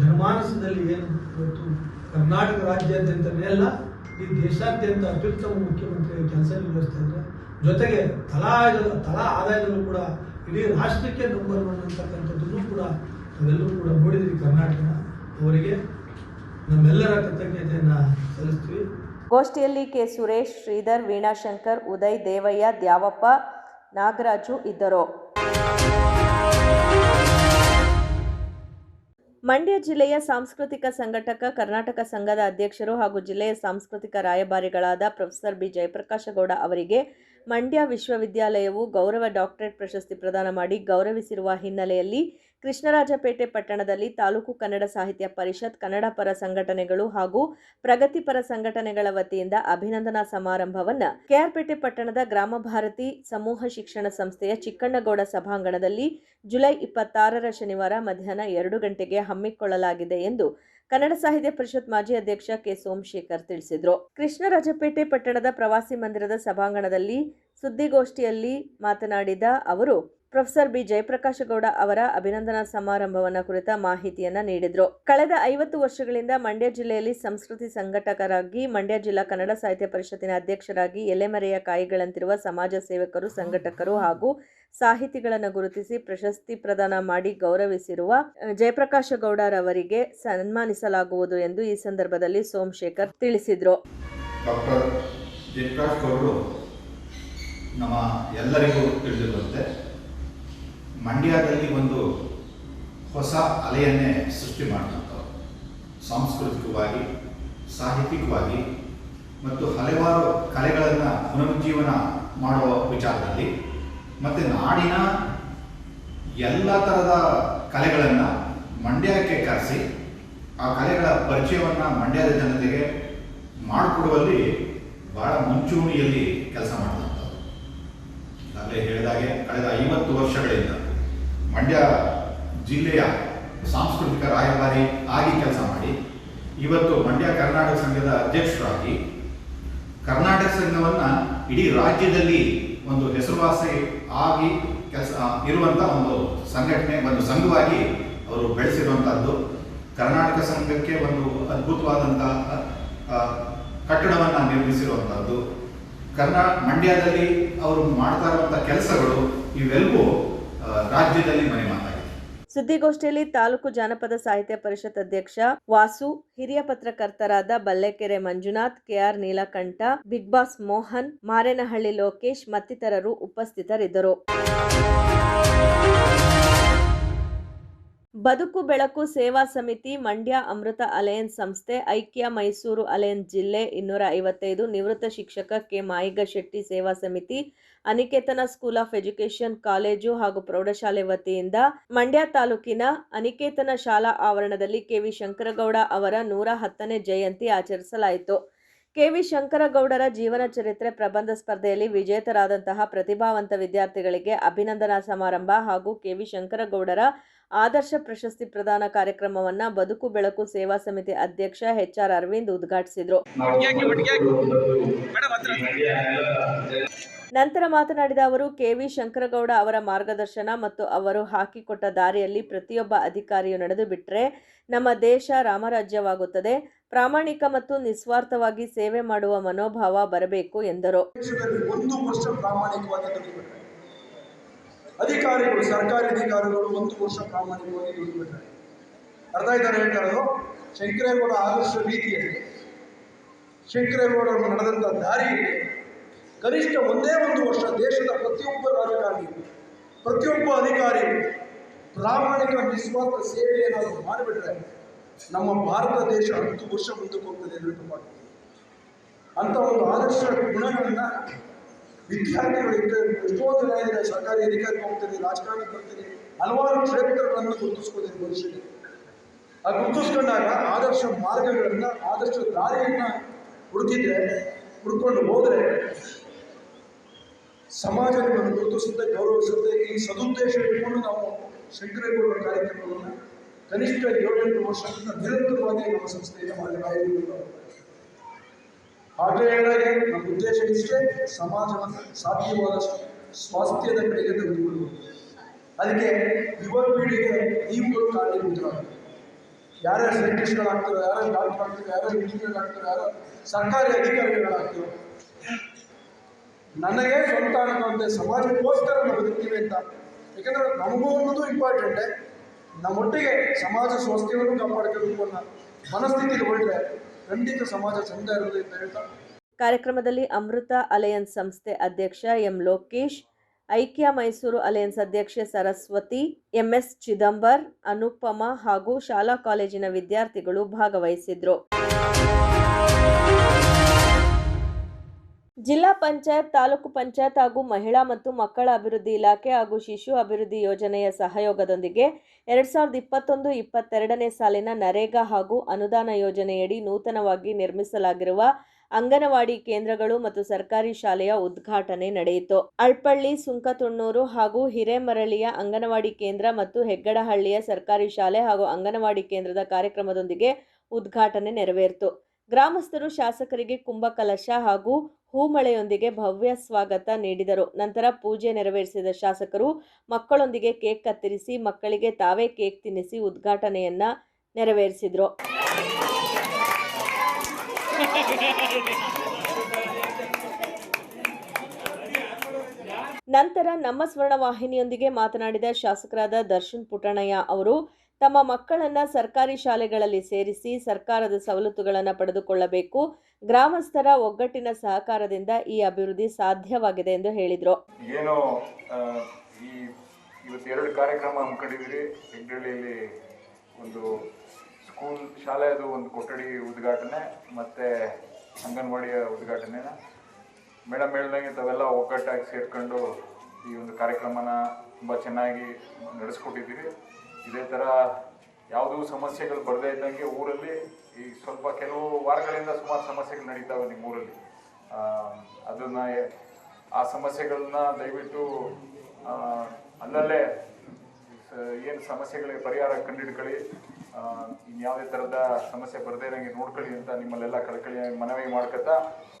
ಜನಮಾನಸದಲ್ಲಿ ಏನು ಇವತ್ತು ಕರ್ನಾಟಕ ರಾಜ್ಯಾದ್ಯಂತನೇ ಅಲ್ಲ ಈ ದೇಶಾದ್ಯಂತ ಅತ್ಯುತ್ತಮ ಮುಖ್ಯಮಂತ್ರಿ ಕೆಲಸ ನಿರ್ವಹಿಸ್ತಾ ಇದ್ದಾರೆ. ಜೊತೆಗೆ ತಲಾ ತಲಾ ಆದಾಯದಲ್ಲೂ ಕೂಡ ಇಡೀ ರಾಷ್ಟ್ರಕ್ಕೆ ನಂಬರ್ ಒನ್ ಅಂತಕ್ಕಂಥದ್ದನ್ನು ಕೂಡ ನಾವೆಲ್ಲರೂ ಕೂಡ ನೋಡಿದ್ವಿ ಕರ್ನಾಟಕ ಅವರಿಗೆ ನಮ್ಮೆಲ್ಲರ ಕೃತಜ್ಞತೆಯನ್ನು ಸಲ್ಲಿಸ್ತೀವಿ. ಗೋಷ್ಠಿಯಲ್ಲಿ ಕೆ. ಸುರೇಶ್, ಶ್ರೀಧರ್ ವೀಣಾಶಂಕರ್ ಉದಯ್, ದೇವಯ್ಯ, ದ್ಯಾವಪ್ಪ ನಾಗರಾಜು ಇದ್ದರು. ಮಂಡ್ಯ ಜಿಲ್ಲೆಯ ಸಾಂಸ್ಕೃತಿಕ ಸಂಘಟಕ ಕರ್ನಾಟಕ ಸಂಘದ ಅಧ್ಯಕ್ಷರು ಹಾಗೂ ಜಿಲ್ಲೆಯ ಸಾಂಸ್ಕೃತಿಕ ರಾಯಭಾರಿಗಳಾದ ಪ್ರೊಫೆಸರ್ ಬಿ ಜಯಪ್ರಕಾಶಗೌಡ ಅವರಿಗೆ ಮಂಡ್ಯ ವಿಶ್ವವಿದ್ಯಾಲಯವು ಗೌರವ ಡಾಕ್ಟರೇಟ್ ಪ್ರಶಸ್ತಿ ಪ್ರದಾನ ಮಾಡಿ ಗೌರವಿಸಿರುವ ಹಿನ್ನೆಲೆಯಲ್ಲಿ ಕೃಷ್ಣರಾಜಪೇಟೆ ಪಟ್ಟಣದಲ್ಲಿ ತಾಲೂಕು ಕನ್ನಡ ಸಾಹಿತ್ಯ ಪರಿಷತ್, ಕನ್ನಡ ಪರ ಸಂಘಟನೆಗಳು ಹಾಗೂ ಪ್ರಗತಿಪರ ಸಂಘಟನೆಗಳ ವತಿಯಿಂದ ಅಭಿನಂದನಾ ಸಮಾರಂಭವನ್ನು ಕೆಆರ್ಪೇಟೆ ಪಟ್ಟಣದ ಗ್ರಾಮ ಭಾರತಿ ಸಮೂಹ ಶಿಕ್ಷಣ ಸಂಸ್ಥೆಯ ಚಿಕ್ಕಣ್ಣಗೌಡ ಸಭಾಂಗಣದಲ್ಲಿ ಜುಲೈ ಇಪ್ಪತ್ತಾರರ ಶನಿವಾರ ಮಧ್ಯಾಹ್ನ ಎರಡು ಗಂಟೆಗೆ ಹಮ್ಮಿಕೊಳ್ಳಲಾಗಿದೆ ಎಂದು ಕನ್ನಡ ಸಾಹಿತ್ಯ ಪರಿಷತ್ ಮಾಜಿ ಅಧ್ಯಕ್ಷ ಕೆ. ಸೋಮಶೇಖರ್ ತಿಳಿಸಿದರು. ಕೃಷ್ಣರಾಜಪೇಟೆ ಪಟ್ಟಣದ ಪ್ರವಾಸಿ ಮಂದಿರದ ಸಭಾಂಗಣದಲ್ಲಿ ಸುದ್ದಿಗೋಷ್ಠಿಯಲ್ಲಿ ಮಾತನಾಡಿದ ಅವರು ಪ್ರೊಫೆಸರ್ ಬಿ ಜಯಪ್ರಕಾಶಗೌಡ ಅವರ ಅಭಿನಂದನಾ ಸಮಾರಂಭವನ್ನ ಕುರಿತ ಮಾಹಿತಿಯನ್ನ ನೀಡಿದ್ರು. ಕಳೆದ ಐವತ್ತು ವರ್ಷಗಳಿಂದ ಮಂಡ್ಯ ಜಿಲ್ಲೆಯಲ್ಲಿ ಸಂಸ್ಕೃತಿ ಸಂಘಟಕರಾಗಿ, ಮಂಡ್ಯ ಜಿಲ್ಲಾ ಕನ್ನಡ ಸಾಹಿತ್ಯ ಪರಿಷತ್ತಿನ ಅಧ್ಯಕ್ಷರಾಗಿ, ಎಲೆಮರೆಯ ಕಾಯಿಗಳಂತಿರುವ ಸಮಾಜ ಸೇವಕರು, ಸಂಘಟಕರು ಹಾಗೂ ಸಾಹಿತಿಗಳನ್ನು ಗುರುತಿಸಿ ಪ್ರಶಸ್ತಿ ಪ್ರದಾನ ಮಾಡಿ ಗೌರವಿಸಿರುವ ಜಯಪ್ರಕಾಶ ಗೌಡರವರಿಗೆ ಸನ್ಮಾನಿಸಲಾಗುವುದು ಎಂದು ಈ ಸಂದರ್ಭದಲ್ಲಿ ಸೋಮಶೇಖರ್ ತಿಳಿಸಿದರು. ಡಾಕ್ಟರ್ ಜಯಪ್ರಕಾಶ್ ಗೌಡರು ನಮ್ಮ ಎಲ್ಲರಿಗೂ ತಿಳಿದಿರುವಂತೆ ಮಂಡ್ಯದಲ್ಲಿ ಒಂದು ಹೊಸ ಅಲೆಯನ್ನೇ ಸೃಷ್ಟಿ ಮಾಡಿದಂಥವ್ರು. ಸಾಂಸ್ಕೃತಿಕವಾಗಿ, ಸಾಹಿತ್ಯಿಕವಾಗಿ ಮತ್ತು ಹಲವಾರು ಕಲೆಗಳನ್ನು ಪುನರುಜ್ಜೀವನ ಮಾಡುವ ವಿಚಾರದಲ್ಲಿ ಮತ್ತು ನಾಡಿನ ಎಲ್ಲ ಥರದ ಕಲೆಗಳನ್ನು ಮಂಡ್ಯಕ್ಕೆ ಕರೆಸಿ ಆ ಕಲೆಗಳ ಪರಿಚಯವನ್ನು ಮಂಡ್ಯದ ಜನತೆಗೆ ಮಾಡಿಕೊಡುವಲ್ಲಿ ಬಹಳ ಮುಂಚೂಣಿಯಲ್ಲಿ ಕೆಲಸ ಮಾಡಿದಂಥದ್ದು ಅದೇ ಹೇಳಿದಾಗೆ ಕಳೆದ ಐವತ್ತು ವರ್ಷಗಳಿಂದ ಮಂಡ್ಯ ಜಿಲ್ಲೆಯ ಸಾಂಸ್ಕೃತಿಕ ರಾಯಭಾರಿ ಆಗಿ ಕೆಲಸ ಮಾಡಿ, ಇವತ್ತು ಮಂಡ್ಯ ಕರ್ನಾಟಕ ಸಂಘದ ಅಧ್ಯಕ್ಷರಾಗಿ, ಕರ್ನಾಟಕ ಸಂಘವನ್ನು ಇಡೀ ರಾಜ್ಯದಲ್ಲಿ ಒಂದು ಹೆಸರುವಾಸಿ ಆಗಿ ಕೆಲಸ ಇರುವಂಥ ಒಂದು ಸಂಘಟನೆ, ಒಂದು ಸಂಘವಾಗಿ ಅವರು ಬೆಳೆಸಿರುವಂಥದ್ದು ಕರ್ನಾಟಕ ಸಂಘಕ್ಕೆ ಒಂದು ಅದ್ಭುತವಾದಂತಹ ಕಟ್ಟಡವನ್ನು ನಿರ್ಮಿಸಿರುವಂಥದ್ದು ಕರ್ನಾ, ಮಂಡ್ಯದಲ್ಲಿ ಅವರು ಮಾಡ್ತಾ ಇರುವಂಥ ಕೆಲಸಗಳು ಇವೆಲ್ಲವೂ ರಾಜ್ಯದಲ್ಲಿ ಮನೆ ಮಾತಾಗಿದೆ ಸುದ್ದಿಗೋಷ್ಠಿಯಲ್ಲಿ ತಾಲೂಕು ಜಾನಪದ ಸಾಹಿತ್ಯ ಪರಿಷತ್ ಅಧ್ಯಕ್ಷ ವಾಸು, ಹಿರಿಯ ಪತ್ರಕರ್ತರಾದ Ballekere Manjunath, KR Neelakantha, big boss Mohan, Marenahalli Lokesh ಮತ್ತಿತರರು ಉಪಸ್ಥಿತರಿದ್ದರು. ಬದುಕು ಬೆಳಕು ಸೇವಾ ಸಮಿತಿ, ಮಂಡ್ಯ ಅಮೃತ ಅಲಯನ್ಸ್ ಸಂಸ್ಥೆ, ಐಕ್ಯ ಮೈಸೂರು ಅಲಯನ್ಸ್ ಜಿಲ್ಲೆ ಇನ್ನೂರ ಐವತ್ತೈದು ನಿವೃತ್ತ ಶಿಕ್ಷಕ K. Mayiga Shetty Seva Samiti Aniketana school of education college ಹಾಗೂ ಪ್ರೌಢಶಾಲೆ ವತಿಯಿಂದ ಮಂಡ್ಯ ತಾಲೂಕಿನ ಅನಿಕೇತನ ಶಾಲಾ ಆವರಣದಲ್ಲಿ ಕೆವಿ ಶಂಕರಗೌಡ ಅವರ ನೂರ ಹತ್ತನೇ ಜಯಂತಿ ಆಚರಿಸಲಾಯಿತು. ಕೆವಿ ಶಂಕರಗೌಡರ ಜೀವನ ಚರಿತ್ರೆ ಪ್ರಬಂಧ ಸ್ಪರ್ಧೆಯಲ್ಲಿ ವಿಜೇತರಾದಂತಹ ಪ್ರತಿಭಾವಂತ ವಿದ್ಯಾರ್ಥಿಗಳಿಗೆ ಅಭಿನಂದನಾ ಸಮಾರಂಭ ಹಾಗೂ ಕೆವಿ ಶಂಕರಗೌಡರ ಆದರ್ಶ ಪ್ರಶಸ್ತಿ ಪ್ರದಾನ ಕಾರ್ಯಕ್ರಮವನ್ನ ಬದುಕು ಬೆಳಕು ಸೇವಾ ಸಮಿತಿ ಅಧ್ಯಕ್ಷ ಎಚ್ ಆರ್ ಅರವಿಂದ್ ಉದ್ಘಾಟಿಸಿದರು. ನಂತರ ಮಾತನಾಡಿದ ಅವರು, ಕೆವಿ ಶಂಕರಗೌಡ ಅವರ ಮಾರ್ಗದರ್ಶನ ಮತ್ತು ಅವರು ಹಾಕಿಕೊಟ್ಟ ದಾರಿಯಲ್ಲಿ ಪ್ರತಿಯೊಬ್ಬ ಅಧಿಕಾರಿಯು ನಡೆದು ಬಿಟ್ಟರೆ ನಮ್ಮ ದೇಶ ರಾಮರಾಜ್ಯವಾಗುತ್ತದೆ. ಪ್ರಾಮಾಣಿಕ ಮತ್ತು ನಿಸ್ವಾರ್ಥವಾಗಿ ಸೇವೆ ಮಾಡುವ ಮನೋಭಾವ ಬರಬೇಕು ಎಂದರು ದೇಶದಲ್ಲಿ ಒಂದು ವರ್ಷ ಪ್ರಾಮಾಣಿಕವಾಗಿ ದುಡಿಬಿಟ್ರೆ ಅಧಿಕಾರಿಗಳು, ಸರ್ಕಾರಿ ಅಧಿಕಾರಿಗಳು ಒಂದು ವರ್ಷ ಪ್ರಾಮಾಣಿಕವಾಗಿ ದುಡಿಬಿಟ್ರೆ ಅರ್ಥ ಇದ್ದಾರೆ ಹೇಳ್ತಾ ಇರೋದು? ಶಂಕರೇಗೌಡ ಆದರ್ಶ ರೀತಿಯಲ್ಲಿ ಶಂಕರೇಗೌಡರು ನಡೆದಂಥ ದಾರಿಯಲ್ಲಿ ಕನಿಷ್ಠ ಒಂದೇ ಒಂದು ವರ್ಷ ದೇಶದ ಪ್ರತಿಯೊಬ್ಬ ರಾಜಕಾರಣಿ, ಪ್ರತಿಯೊಬ್ಬ ಅಧಿಕಾರಿ ಪ್ರಾಮಾಣಿಕ ನಿಸ್ವಾರ್ಥ ಸೇವೆ ಏನಾದರೂ ಮಾಡಿಬಿಟ್ರೆ ನಮ್ಮ ಭಾರತ ದೇಶ ಹತ್ತು ವರ್ಷ ಮುಂದಕ್ಕೆ ಹೋಗ್ತದೆ ಅಂತ ಮಾಡ್ತೀವಿ ಅಂತ ಒಂದು ಆದರ್ಶ ಗುಣಗಳನ್ನ ವಿದ್ಯಾರ್ಥಿಗಳಿಗೆ ಎಷ್ಟೋ ಜನ ಸರ್ಕಾರಿ ಅಧಿಕಾರಿ ಹೋಗ್ತಾರೆ, ರಾಜಕಾರಣ ಬರ್ತಾರೆ, ಹಲವಾರು ಕ್ಷೇತ್ರಗಳನ್ನು ಗುರುತಿಸ್ಕೋತಾರೆ ಭವಿಷ್ಯದಲ್ಲಿ. ಆ ಗುರುತಿಸ್ಕೊಂಡಾಗ ಆದರ್ಶ ಮಾರ್ಗಗಳನ್ನ, ಆದರ್ಶ ದಾರಿಯನ್ನ ಹುಡುಕಿದ್ರೆ, ಹುಡ್ಕೊಂಡು ಹೋದ್ರೆ ಸಮಾಜ ಗುರುತಿಸುತ್ತೆ ಗೌರವಿಸುತ್ತೆ ಈ ಸದುದ್ದೇಶ ಇಟ್ಕೊಂಡು ನಾವು ಶಂಕರೇಗೌಡರ ಕಾರ್ಯಕ್ರಮವನ್ನು ಕನಿಷ್ಠ ಏಳೆಂಟು ವರ್ಷದಿಂದ ನಿರಂತರವಾಗಿ ನಮ್ಮ ಸಂಸ್ಥೆಯಿಂದ ಮಾಡಲಾಗಿದೆ ಹಾಗೆ ಹೇಳಿದಾಗೆ ನಮ್ಮ ಉದ್ದೇಶ ಇಷ್ಟೇ, ಸಮಾಜವನ್ನು ಸಾಧ್ಯವಾದಷ್ಟು ಸ್ವಾಸ್ಥ್ಯದ ಕಡೆಗೆ ತೆಗೆದುಕೊಳ್ಳುವುದು. ಅದಕ್ಕೆ ಯುವ ಪೀಳಿಗೆ ನೀವುಗಳು ಕಾರಣೀಭೂತರಾಗಬೇಕು ಯಾರ್ಯಾರು ಸೈಂಟಿಸ್ಟ್ಗಳಾಗ್ತಾರೋ ಯಾರು ಡಾಕ್ಟರ್ ಆಗ್ತಾರೆ ಯಾರು ಇಂಜಿನಿಯರ್ ಆಗ್ತಾರೆ ಯಾರು ಸರ್ಕಾರಿ ಅಧಿಕಾರಿಗಳಾಗ್ತಾರೋ, ನನಗೆ ಸ್ವಂತ ಅನ್ನೋಂತೆ ಸಮಾಜಕ್ಕೋಸ್ಕರ ನಾವು ಬದುಕ್ತೀವಿ ಅಂತ. ಯಾಕಂದ್ರೆ ನಮಗೂ ಅನ್ನೋದು ಇಂಪಾರ್ಟೆಂಟೇ ನಮ್ಮೊಟ್ಟಿಗೆ ಸಮಾಜ ಸ್ವಾಸ್ಥ್ಯವನ್ನು ಕಾಪಾಡ್ಕೋಬೇಕು ಅನ್ನೋ ಮನಸ್ಥಿತಿಗೆ ಹೊರಟ್ರೆ ಖಂಡಿತ ಸಮಾಜ ಚಂದ ಹೇಳ್ತಾ ಕಾರ್ಯಕ್ರಮದಲ್ಲಿ ಅಮೃತ ಅಲಯನ್ಸ್ ಸಂಸ್ಥೆ ಅಧ್ಯಕ್ಷ ಎಂ ಲೋಕೇಶ್, ಐಕ್ಯ ಮೈಸೂರು ಅಲಯನ್ಸ್ ಅಧ್ಯಕ್ಷೆ ಸರಸ್ವತಿ, ಎಂಎಸ್ ಚಿದಂಬರ್, ಅನುಪಮ ಹಾಗೂ ಶಾಲಾ ಕಾಲೇಜಿನ ವಿದ್ಯಾರ್ಥಿಗಳು ಭಾಗವಹಿಸಿದ್ರು. ಜಿಲ್ಲಾ ಪಂಚಾಯತ್, ತಾಲೂಕು ಪಂಚಾಯತ್ ಹಾಗೂ ಮಹಿಳಾ ಮತ್ತು ಮಕ್ಕಳ ಅಭಿವೃದ್ಧಿ ಇಲಾಖೆ ಹಾಗೂ ಶಿಶು ಅಭಿವೃದ್ಧಿ ಯೋಜನೆಯ ಸಹಯೋಗದೊಂದಿಗೆ ಎರಡ್ ಸಾವಿರದ ಇಪ್ಪತ್ತೊಂದು ಇಪ್ಪತ್ತೆರಡನೇ ಸಾಲಿನ ನರೇಗಾ ಹಾಗೂ ಅನುದಾನ ಯೋಜನೆಯಡಿ ನೂತನವಾಗಿ ನಿರ್ಮಿಸಲಾಗಿರುವ ಅಂಗನವಾಡಿ ಕೇಂದ್ರಗಳು ಮತ್ತು ಸರ್ಕಾರಿ ಶಾಲೆಯ ಉದ್ಘಾಟನೆ ನಡೆಯಿತು. ಅಳ್ಪಳ್ಳಿ, ಸುಂಕತುಣ್ಣೂರು ಹಾಗೂ ಹಿರೇಮರಳಿಯ ಅಂಗನವಾಡಿ ಕೇಂದ್ರ ಮತ್ತು ಹೆಗ್ಗಡಹಳ್ಳಿಯ ಸರ್ಕಾರಿ ಶಾಲೆ ಹಾಗೂ ಅಂಗನವಾಡಿ ಕೇಂದ್ರದ ಕಾರ್ಯಕ್ರಮದೊಂದಿಗೆ ಉದ್ಘಾಟನೆ ನೆರವೇರಿತು. ಗ್ರಾಮಸ್ಥರು ಶಾಸಕರಿಗೆ ಕುಂಭಕಲಶ ಹಾಗೂ ಹೂಮಳೆಯೊಂದಿಗೆ ಭವ್ಯ ಸ್ವಾಗತ ನೀಡಿದರು. ನಂತರ ಪೂಜೆ ನೆರವೇರಿಸಿದ ಶಾಸಕರು ಮಕ್ಕಳೊಂದಿಗೆ ಕೇಕ್ ಕತ್ತರಿಸಿ, ಮಕ್ಕಳಿಗೆ ತಾವೇ ಕೇಕ್ ತಿನ್ನಿಸಿ ಉದ್ಘಾಟನೆಯನ್ನ ನೆರವೇರಿಸಿದರು. ನಂತರ ನಮ್ಮ ಸ್ವರ್ಣವಾಹಿನಿಯೊಂದಿಗೆ ಮಾತನಾಡಿದ ಶಾಸಕರಾದ ದರ್ಶನ್ ಪುಟ್ಟಣಯ್ಯ ಅವರು ತಮ್ಮ ಮಕ್ಕಳನ್ನ ಸರ್ಕಾರಿ ಶಾಲೆಗಳಲ್ಲಿ ಸೇರಿಸಿ ಸರ್ಕಾರದ ಸವಲತ್ತುಗಳನ್ನು ಪಡೆದುಕೊಳ್ಳಬೇಕು. ಗ್ರಾಮಸ್ಥರ ಒಗ್ಗಟ್ಟಿನ ಸಹಕಾರದಿಂದ ಈ ಅಭಿವೃದ್ಧಿ ಸಾಧ್ಯವಾಗಿದೆ ಎಂದು ಹೇಳಿದರು. ಏನು ಈ ಇವತ್ತು ಎರಡು ಕಾರ್ಯಕ್ರಮ ಹಮ್ಮಿಕೊಂಡಿದ್ರಿ ಹೆಗ್ಗಳಿಯಲ್ಲಿ ಒಂದು ಸ್ಕೂಲ್ ಶಾಲೆಯದು ಒಂದು ಕೊಠಡಿ ಉದ್ಘಾಟನೆ, ಮತ್ತು ಅಂಗನವಾಡಿಯ ಉದ್ಘಾಟನೆನ. ಮೇಡಮ್ ಹೇಳ್ದಂಗೆ ತಾವೆಲ್ಲ ಒಗ್ಗಟ್ಟಾಗಿ ಸೇರ್ಕೊಂಡು ಈ ಒಂದು ಕಾರ್ಯಕ್ರಮನ ತುಂಬ ಚೆನ್ನಾಗಿ ನಡೆಸ್ಕೊಟ್ಟಿದ್ದೀವಿ ಇದೇ ಥರ ಯಾವುದೂ ಸಮಸ್ಯೆಗಳು ಬರದೇ ಇದ್ದಂಗೆ ಊರಲ್ಲಿ ಈ ಸ್ವಲ್ಪ ಕೆಲವು ವಾರಗಳಿಂದ ಸುಮಾರು ಸಮಸ್ಯೆಗಳು ನಡೀತಾವೆ ನಿಮ್ಮ ಊರಲ್ಲಿ. ಅದನ್ನ ಆ ಸಮಸ್ಯೆಗಳನ್ನ ದಯವಿಟ್ಟು ಅಲ್ಲಲ್ಲೇ ಏನು ಸಮಸ್ಯೆಗಳಿಗೆ ಪರಿಹಾರ ಕಂಡಿಡ್ಕೊಳ್ಳಿ. ಇನ್ಯಾವುದೇ ಥರದ ಸಮಸ್ಯೆ ಬರದೇ ಇರೋಂಗೆ ನೋಡ್ಕೊಳ್ಳಿ ಅಂತ ನಿಮ್ಮಲ್ಲೆಲ್ಲ ಕಳಕಳಿ ಮನವಿ ಮಾಡ್ಕೊತಾ.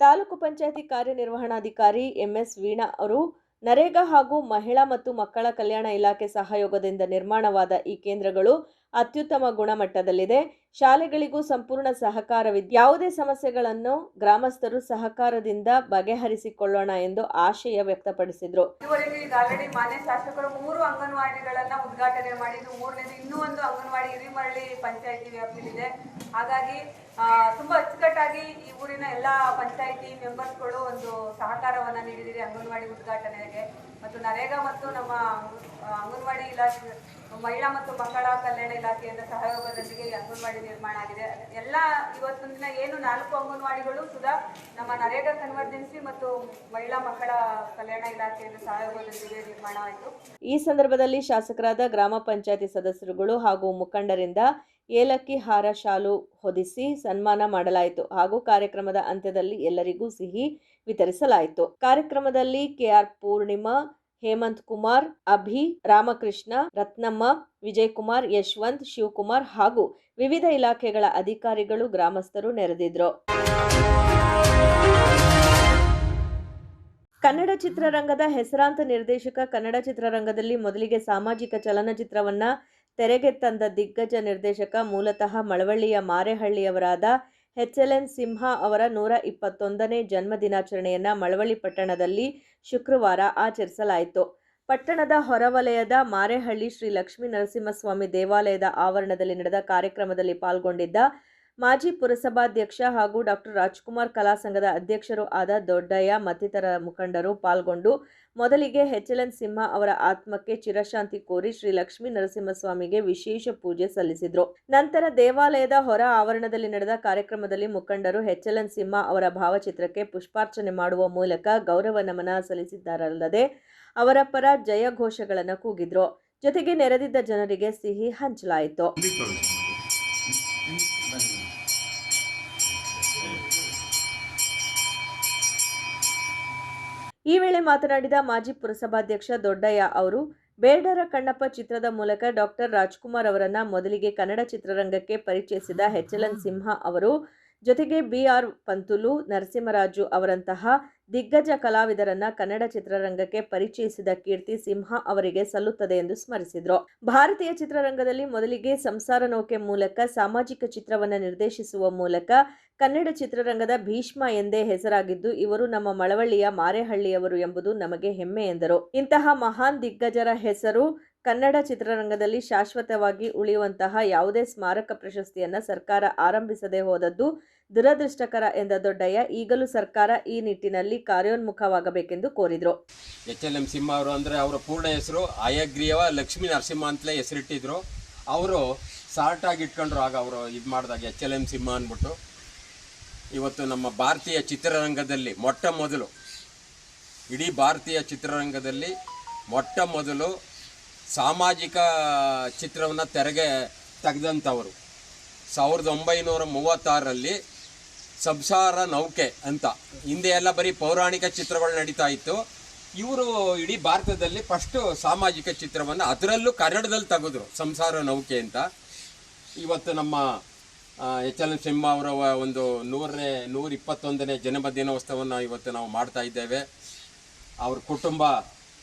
ತಾಲೂಕು ಪಂಚಾಯತಿ ಕಾರ್ಯನಿರ್ವಹಣಾಧಿಕಾರಿ ಎಂಎಸ್ ವೀಣಾ ಅವರು ನರೇಗಾ ಹಾಗೂ ಮಹಿಳಾ ಮತ್ತು ಮಕ್ಕಳ ಕಲ್ಯಾಣ ಇಲಾಖೆ ಸಹಯೋಗದಿಂದ ನಿರ್ಮಾಣವಾದ ಈ ಕೇಂದ್ರಗಳು ಅತ್ಯುತ್ತಮ ಗುಣಮಟ್ಟದಲ್ಲಿದೆ. ಶಾಲೆಗಳಿಗೂ ಸಂಪೂರ್ಣ ಸಹಕಾರವಿದೆ, ಯಾವುದೇ ಸಮಸ್ಯೆಗಳನ್ನು ಗ್ರಾಮಸ್ಥರು ಸಹಕಾರದಿಂದ ಬಗೆಹರಿಸಿಕೊಳ್ಳೋಣ ಎಂದು ಆಶಯ ವ್ಯಕ್ತಪಡಿಸಿದರು. ಇದುವರೆಗೆ ಈಗ ಆಲ್ರೆಡಿ ಮಾನ್ಯ ಶಾಸಕರು ಮೂರು ಅಂಗನವಾಡಿಗಳನ್ನ ಉದ್ಘಾಟನೆ ಮಾಡಿದ್ದು, ಮೂರನೇದು ಇನ್ನೂ ಒಂದು ಅಂಗನವಾಡಿ ಹಿರಿಮರಳಿ ಪಂಚಾಯಿತಿ ವ್ಯಾಪ್ತಿಯಲ್ಲಿದೆ. ಹಾಗಾಗಿ ತುಂಬಾ ಅಚ್ಚುಕಟ್ಟಾಗಿ ಈ ಊರಿನ ಎಲ್ಲ ಪಂಚಾಯಿತಿ ಮೆಂಬರ್ಸ್ಗಳು ಒಂದು ಸಹಕಾರವನ್ನ ನೀಡಿದಿರಿ ಅಂಗನವಾಡಿ ಉದ್ಘಾಟನೆಗೆ. ಮತ್ತು ನರೇಗಾ ಮತ್ತು ನಮ್ಮ ಅಂಗನವಾಡಿ ಇಲಾಖೆ ಮಹಿಳಾ ಮತ್ತು ಮಕ್ಕಳ ಕಲ್ಯಾಣ ಇಲಾಖೆಯಿಂದ ಸಹಯೋಗದೊಂದಿಗೆ ಅಂಗನವಾಡಿ ನಿರ್ಮಾಣ ಆಗಿದೆ. ಎಲ್ಲ ಇವತ್ತಿನ ದಿನ ಏನು ನಾಲ್ಕು ಅಂಗನವಾಡಿಗಳು ಸುಧಾ ನಮ್ಮ ನರೇಗಾ ಕನ್ವರ್ಜೆನ್ಸಿ ಮತ್ತು ಮಹಿಳಾ ಮಕ್ಕಳ ಕಲ್ಯಾಣ ಇಲಾಖೆಯಿಂದ ಸಹಯೋಗದೊಂದಿಗೆ ನಿರ್ಮಾಣ ಆಯಿತು. ಈ ಸಂದರ್ಭದಲ್ಲಿ ಶಾಸಕರಾದ ಗ್ರಾಮ ಪಂಚಾಯತಿ ಸದಸ್ಯರುಗಳು ಹಾಗೂ ಮುಖಂಡರಿಂದ ಏಲಕ್ಕಿ ಹಾರ ಶಾಲು ಹೊದಿಸಿ ಸನ್ಮಾನ ಮಾಡಲಾಯಿತು ಹಾಗೂ ಕಾರ್ಯಕ್ರಮದ ಅಂತ್ಯದಲ್ಲಿ ಎಲ್ಲರಿಗೂ ಸಿಹಿ ವಿತರಿಸಲಾಯಿತು. ಕಾರ್ಯಕ್ರಮದಲ್ಲಿ ಕೆಆರ್ ಪೂರ್ಣಿಮಾ ಹೇಮಂತ್ ಕುಮಾರ್, ಅಭಿ, ರಾಮಕೃಷ್ಣ, ರತ್ನಮ್ಮ, ವಿಜಯಕುಮಾರ್, ಯಶವಂತ್, ಶಿವಕುಮಾರ್ ಹಾಗೂ ವಿವಿಧ ಇಲಾಖೆಗಳ ಅಧಿಕಾರಿಗಳು ಗ್ರಾಮಸ್ಥರು ನೆರೆದಿದ್ರು. ಕನ್ನಡ ಚಿತ್ರರಂಗದ ಹೆಸರಾಂತ ನಿರ್ದೇಶಕ ಕನ್ನಡ ಚಿತ್ರರಂಗದಲ್ಲಿ ಮೊದಲಿಗೆ ಸಾಮಾಜಿಕ ಚಲನಚಿತ್ರವನ್ನ ತೆರೆಗೆ ತಂದ ದಿಗ್ಗಜ ನಿರ್ದೇಶಕ ಮೂಲತಃ ಮಳವಳ್ಳಿಯ ಮಾರೇಹಳ್ಳಿಯವರಾದ ಎಚ್ ಎಲ್ ಎನ್ ಸಿಂಹ ಅವರ ನೂರ ಇಪ್ಪತ್ತೊಂದನೇ ಜನ್ಮ ದಿನಾಚರಣೆಯನ್ನ ಮಳವಳ್ಳಿ ಪಟ್ಟಣದಲ್ಲಿ ಶುಕ್ರವಾರ ಆಚರಿಸಲಾಯಿತು. ಪಟ್ಟಣದ ಹೊರವಲಯದ ಮಾರೇಹಳ್ಳಿ ಶ್ರೀ ಲಕ್ಷ್ಮೀ ನರಸಿಂಹಸ್ವಾಮಿ ದೇವಾಲಯದ ಆವರಣದಲ್ಲಿ ನಡೆದ ಕಾರ್ಯಕ್ರಮದಲ್ಲಿ ಪಾಲ್ಗೊಂಡಿದ್ದ ಮಾಜಿ ಪುರಸಭಾಧ್ಯಕ್ಷ ಹಾಗೂ ಡಾಕ್ಟರ್ ರಾಜ್ಕುಮಾರ್ ಕಲಾ ಸಂಘದ ಅಧ್ಯಕ್ಷರು ಆದ ದೊಡ್ಡಯ್ಯ ಮತ್ತಿತರ ಮುಖಂಡರು ಪಾಲ್ಗೊಂಡು ಮೊದಲಿಗೆ ಎಚ್ ಎಲ್ ಎನ್ ಸಿಂಹ ಅವರ ಆತ್ಮಕ್ಕೆ ಚಿರಶಾಂತಿ ಕೋರಿ ಶ್ರೀ ಲಕ್ಷ್ಮೀ ನರಸಿಂಹಸ್ವಾಮಿಗೆ ವಿಶೇಷ ಪೂಜೆ ಸಲ್ಲಿಸಿದರು. ನಂತರ ದೇವಾಲಯದ ಹೊರ ಆವರಣದಲ್ಲಿ ನಡೆದ ಕಾರ್ಯಕ್ರಮದಲ್ಲಿ ಮುಖಂಡರು ಎಚ್ ಎಲ್ ಎನ್ ಸಿಂಹ ಅವರ ಭಾವಚಿತ್ರಕ್ಕೆ ಪುಷ್ಪಾರ್ಚನೆ ಮಾಡುವ ಮೂಲಕ ಗೌರವ ನಮನ ಸಲ್ಲಿಸಿದ್ದಾರಲ್ಲದೆ ಅವರ ಪರ ಜಯ ಘೋಷಗಳನ್ನು ಕೂಗಿದ್ರು. ಜೊತೆಗೆ ನೆರೆದಿದ್ದ ಜನರಿಗೆ ಸಿಹಿ ಹಂಚಲಾಯಿತು. ಈ ವೇಳೆ ಮಾತನಾಡಿದ ಮಾಜಿ ಪುರಸಭಾಧ್ಯಕ್ಷ ದೊಡ್ಡಯ್ಯ ಅವರು ಬೇಡರ ಕಣ್ಣಪ್ಪ ಚಿತ್ರದ ಮೂಲಕ ಡಾಕ್ಟರ್ ರಾಜ್ಕುಮಾರ್ ಅವರನ್ನ ಮೊದಲಿಗೆ ಕನ್ನಡ ಚಿತ್ರರಂಗಕ್ಕೆ ಪರಿಚಯಿಸಿದ ಎಚ್ ಎಲ್ ಸಿಂಹ ಅವರು, ಜೊತೆಗೆ ಬಿ ಆರ್ ಪಂತುಲು, ನರಸಿಂಹರಾಜು ಅವರಂತಹ ದಿಗ್ಗಜ ಕಲಾವಿದರನ್ನ ಕನ್ನಡ ಚಿತ್ರರಂಗಕ್ಕೆ ಪರಿಚಯಿಸಿದ ಕೀರ್ತಿ ಸಿಂಹ ಅವರಿಗೆ ಸಲ್ಲುತ್ತದೆ ಎಂದು ಸ್ಮರಿಸಿದರು. ಭಾರತೀಯ ಚಿತ್ರರಂಗದಲ್ಲಿ ಮೊದಲಿಗೆ ಸಂಸಾರ ನೌಕೆ ಮೂಲಕ, ಸಾಮಾಜಿಕ ಚಿತ್ರವನ್ನು ನಿರ್ದೇಶಿಸುವ ಮೂಲಕ ಕನ್ನಡ ಚಿತ್ರರಂಗದ ಭೀಷ್ಮ ಎಂದೇ ಹೆಸರಾಗಿದ್ದು, ಇವರು ನಮ್ಮ ಮಳವಳ್ಳಿಯ ಮಾರೇಹಳ್ಳಿಯವರು ಎಂಬುದು ನಮಗೆ ಹೆಮ್ಮೆ ಎಂದರು. ಇಂತಹ ಮಹಾನ್ ದಿಗ್ಗಜರ ಹೆಸರು ಕನ್ನಡ ಚಿತ್ರರಂಗದಲ್ಲಿ ಶಾಶ್ವತವಾಗಿ ಉಳಿಯುವಂತಹ ಯಾವುದೇ ಸ್ಮಾರಕ ಪ್ರಶಸ್ತಿಯನ್ನ ಸರ್ಕಾರ ಆರಂಭಿಸದೆ ಹೋದದ್ದು ದುರದೃಷ್ಟಕರ ಎಂದ ದೊಡ್ಡಯ್ಯ, ಈಗಲೂ ಸರ್ಕಾರ ಈ ನಿಟ್ಟಿನಲ್ಲಿ ಕಾರ್ಯೋನ್ಮುಖವಾಗಬೇಕೆಂದು ಕೋರಿದರು. ಎಚ್ ಎಲ್ ಎಂ ಸಿಂಹ ಅವರು ಅಂದರೆ ಅವರ ಪೂರ್ಣ ಹೆಸರು ಅಯಗ್ರೀವ ಲಕ್ಷ್ಮೀ ನರಸಿಂಹ ಅಂತಲೇ ಹೆಸರಿಟ್ಟಿದ್ರು. ಅವರು ಸಾರ್ಟಾಗಿ ಇಟ್ಕೊಂಡ್ರು ಆಗ ಅವರು ಇದು ಮಾಡಿದಾಗ ಎಚ್ ಎಲ್ ಎಂ ಸಿಂಹ ಅಂದ್ಬಿಟ್ಟು. ಇವತ್ತು ನಮ್ಮ ಭಾರತೀಯ ಚಿತ್ರರಂಗದಲ್ಲಿ ಮೊಟ್ಟ ಮೊದಲು, ಇಡೀ ಭಾರತೀಯ ಚಿತ್ರರಂಗದಲ್ಲಿ ಮೊಟ್ಟ ಮೊದಲು ಸಾಮಾಜಿಕ ಚಿತ್ರವನ್ನು ತೆರೆಗೆ ತೆಗೆದಂಥವರು. ಸಾವಿರದ ಒಂಬೈನೂರ ಮೂವತ್ತಾರರಲ್ಲಿ ಸಂಸಾರ ನೌಕೆ ಅಂತ. ಹಿಂದೆ ಎಲ್ಲ ಬರೀ ಪೌರಾಣಿಕ ಚಿತ್ರಗಳು ನಡೀತಾ ಇತ್ತು. ಇವರು ಇಡೀ ಭಾರತದಲ್ಲಿ ಫಸ್ಟು ಸಾಮಾಜಿಕ ಚಿತ್ರವನ್ನು ಅದರಲ್ಲೂ ಕನ್ನಡದಲ್ಲಿ ತೆಗೆದ್ರು, ಸಂಸಾರ ನೌಕೆ ಅಂತ. ಇವತ್ತು ನಮ್ಮ ಎಚ್ ಎಲ್ ಸಿಂಹ ಅವರ ಒಂದು ನೂರನೇ ನೂರ ಇಪ್ಪತ್ತೊಂದನೇ ಜನ್ಮ ದಿನೋತ್ಸವವನ್ನು ಇವತ್ತು ನಾವು ಮಾಡ್ತಾ ಇದ್ದೇವೆ. ಅವ್ರ ಕುಟುಂಬ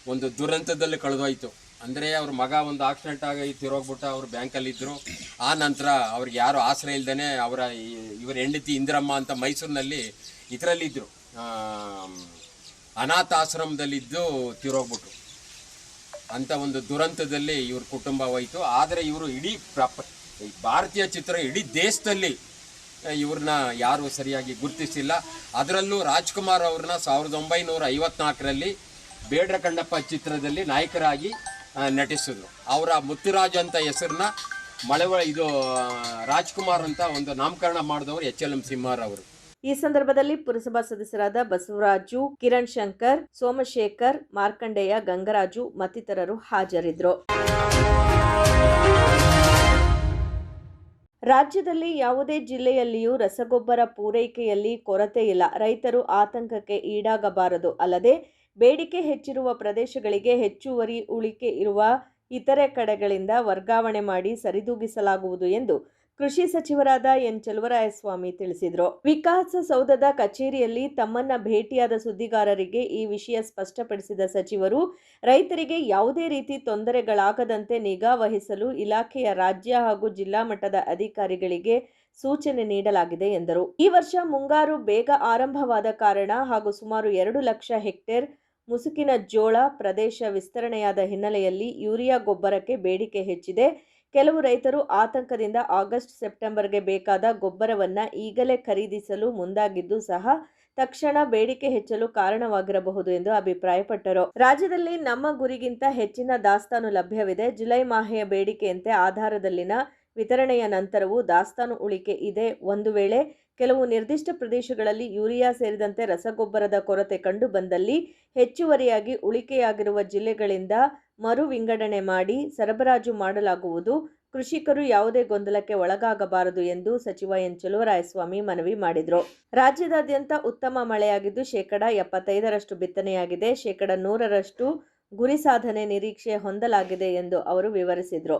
ಒಂದು ದುರಂತದಲ್ಲಿ ಕಳೆದೋಯ್ತು. ಅಂದರೆ ಅವ್ರ ಮಗ ಒಂದು ಆಕ್ಸಿಡೆಂಟ್ ಆಗಿ ತಿರೋಗ್ಬಿಟ್ಟು ಅವ್ರು ಬ್ಯಾಂಕಲ್ಲಿದ್ದರು ಆ ನಂತರ ಅವ್ರಿಗೆ ಯಾರು ಆಶ್ರಯ ಇಲ್ದೇ ಅವರ ಇವರ ಹೆಂಡತಿ ಇಂದಿರಮ್ಮ ಅಂತ ಮೈಸೂರಿನಲ್ಲಿ ಇದರಲ್ಲಿದ್ದರು ಅನಾಥ ಆಶ್ರಮದಲ್ಲಿದ್ದು ತಿರೋಗ್ಬಿಟ್ರು. ಅಂತ ಒಂದು ದುರಂತದಲ್ಲಿ ಇವ್ರ ಕುಟುಂಬ ಹೋಯಿತು. ಆದರೆ ಇವರು ಇಡೀ ಪ್ರಪ ಭಾರತೀಯ ಚಿತ್ರ ಇಡೀ ದೇಶದಲ್ಲಿ ಇವ್ರನ್ನ ಯಾರು ಸರಿಯಾಗಿ ಗುರುತಿಸಿಲ್ಲ ಅದರಲ್ಲೂ ರಾಜ್ಕುಮಾರ್ ಅವ್ರನ್ನ ಸಾವಿರದ ಒಂಬೈನೂರ ಐವತ್ನಾಲ್ಕರಲ್ಲಿ ಬೇಡ್ರ ಕಣ್ಣಪ್ಪ ಚಿತ್ರದಲ್ಲಿ ನಾಯಕರಾಗಿ ನಟಿಸಿದ್ರು. ಅವರ ಮುತ್ತುರಾಜ್ ಅಂತ ಹೆಸರನ್ನ ಮಳವಳ್ಳಿ, ಇದು ರಾಜ್ಕುಮಾರ್ ಅಂತ ಒಂದು ನಾಮಕರಣ ಮಾಡಿದವರು ಎಚ್ ಎಲ್ ಎಂ ಸಿಂಹಾರ್ ಅವರು. ಈ ಸಂದರ್ಭದಲ್ಲಿ ಪುರಸಭಾ ಸದಸ್ಯರಾದ ಬಸವರಾಜು, ಕಿರಣ್ ಶಂಕರ್, ಸೋಮಶೇಖರ್, ಮಾರ್ಕಂಡೇಯ, ಗಂಗರಾಜು ಮತ್ತಿತರರು ಹಾಜರಿದ್ದರು ರಾಜ್ಯದಲ್ಲಿ ಯಾವುದೇ ಜಿಲ್ಲೆಯಲ್ಲಿಯೂ ರಸಗೊಬ್ಬರ ಪೂರೈಕೆಯಲ್ಲಿ ಕೊರತೆ ಇಲ್ಲ. ರೈತರು ಆತಂಕಕ್ಕೆ ಈಡಾಗಬಾರದು. ಅಲ್ಲದೆ ಬೇಡಿಕೆ ಹೆಚ್ಚಿರುವ ಪ್ರದೇಶಗಳಿಗೆ ಹೆಚ್ಚುವರಿ ಉಳಿಕೆ ಇರುವ ಇತರೆ ಕಡೆಗಳಿಂದ ವರ್ಗಾವಣೆ ಮಾಡಿ ಸರಿದೂಗಿಸಲಾಗುವುದು ಎಂದು ಕೃಷಿ ಸಚಿವರಾದ ಎನ್ ಚಲುವರಾಯಸ್ವಾಮಿ ತಿಳಿಸಿದರು. ವಿಕಾಸಸೌಧದ ಕಚೇರಿಯಲ್ಲಿ ತಮ್ಮನ್ನ ಭೇಟಿಯಾದ ಸುದ್ದಿಗಾರರಿಗೆ ಈ ವಿಷಯ ಸ್ಪಷ್ಟಪಡಿಸಿದ ಸಚಿವರು, ರೈತರಿಗೆ ಯಾವುದೇ ರೀತಿ ತೊಂದರೆಗಳಾಗದಂತೆ ನಿಗಾ ವಹಿಸಲು ಇಲಾಖೆಯ ರಾಜ್ಯ ಹಾಗೂ ಜಿಲ್ಲಾ ಮಟ್ಟದ ಅಧಿಕಾರಿಗಳಿಗೆ ಸೂಚನೆ ನೀಡಲಾಗಿದೆ ಎಂದರು. ಈ ವರ್ಷ ಮುಂಗಾರು ಬೇಗ ಆರಂಭವಾದ ಕಾರಣ ಹಾಗೂ ಸುಮಾರು ಎರಡು ಲಕ್ಷ ಹೆಕ್ಟೇರ್ ಮುಸುಕಿನ ಜೋಳ ಪ್ರದೇಶ ವಿಸ್ತರಣೆಯಾದ ಹಿನ್ನೆಲೆಯಲ್ಲಿ ಯೂರಿಯಾ ಗೊಬ್ಬರಕ್ಕೆ ಬೇಡಿಕೆ ಹೆಚ್ಚಿದೆ. ಕೆಲವು ರೈತರು ಆತಂಕದಿಂದ ಆಗಸ್ಟ್ ಸೆಪ್ಟೆಂಬರ್ಗೆ ಬೇಕಾದ ಗೊಬ್ಬರವನ್ನು ಈಗಲೇ ಖರೀದಿಸಲು ಮುಂದಾಗಿದ್ದು ಸಹ ತಕ್ಷಣ ಬೇಡಿಕೆ ಹೆಚ್ಚಲು ಕಾರಣವಾಗಿರಬಹುದು ಎಂದು ಅಭಿಪ್ರಾಯಪಟ್ಟರು. ರಾಜ್ಯದಲ್ಲಿ ನಮ್ಮ ಗುರಿಗಿಂತ ಹೆಚ್ಚಿನ ದಾಸ್ತಾನು ಲಭ್ಯವಿದೆ. ಜುಲೈ ಮಾಹೆಯ ಬೇಡಿಕೆಯಂತೆ ಆಧಾರದಲ್ಲಿನ ವಿತರಣೆಯ ನಂತರವೂ ದಾಸ್ತಾನು ಉಳಿಕೆ ಇದೆ. ಒಂದು ವೇಳೆ ಕೆಲವು ನಿರ್ದಿಷ್ಟ ಪ್ರದೇಶಗಳಲ್ಲಿ ಯೂರಿಯಾ ಸೇರಿದಂತೆ ರಸಗೊಬ್ಬರದ ಕೊರತೆ ಕಂಡು ಬಂದಲ್ಲಿ ಹೆಚ್ಚುವರಿಯಾಗಿ ಉಳಿಕೆಯಾಗಿರುವ ಜಿಲ್ಲೆಗಳಿಂದ ಮರು ವಿಂಗಡಣೆ ಮಾಡಿ ಸರಬರಾಜು ಮಾಡಲಾಗುವುದು. ಕೃಷಿಕರು ಯಾವುದೇ ಗೊಂದಲಕ್ಕೆ ಒಳಗಾಗಬಾರದು ಎಂದು ಸಚಿವ ಎನ್. ಚಲುವರಾಯಸ್ವಾಮಿ ಮನವಿ ಮಾಡಿದರು. ರಾಜ್ಯದಾದ್ಯಂತ ಉತ್ತಮ ಮಳೆಯಾಗಿದ್ದು ಶೇಕಡ ಎಪ್ಪತ್ತೈದರಷ್ಟು ಬಿತ್ತನೆಯಾಗಿದೆ. ಶೇಕಡ ನೂರರಷ್ಟು ಗುರಿ ಸಾಧನೆ ನಿರೀಕ್ಷೆ ಹೊಂದಲಾಗಿದೆ ಎಂದು ಅವರು ವಿವರಿಸಿದರು.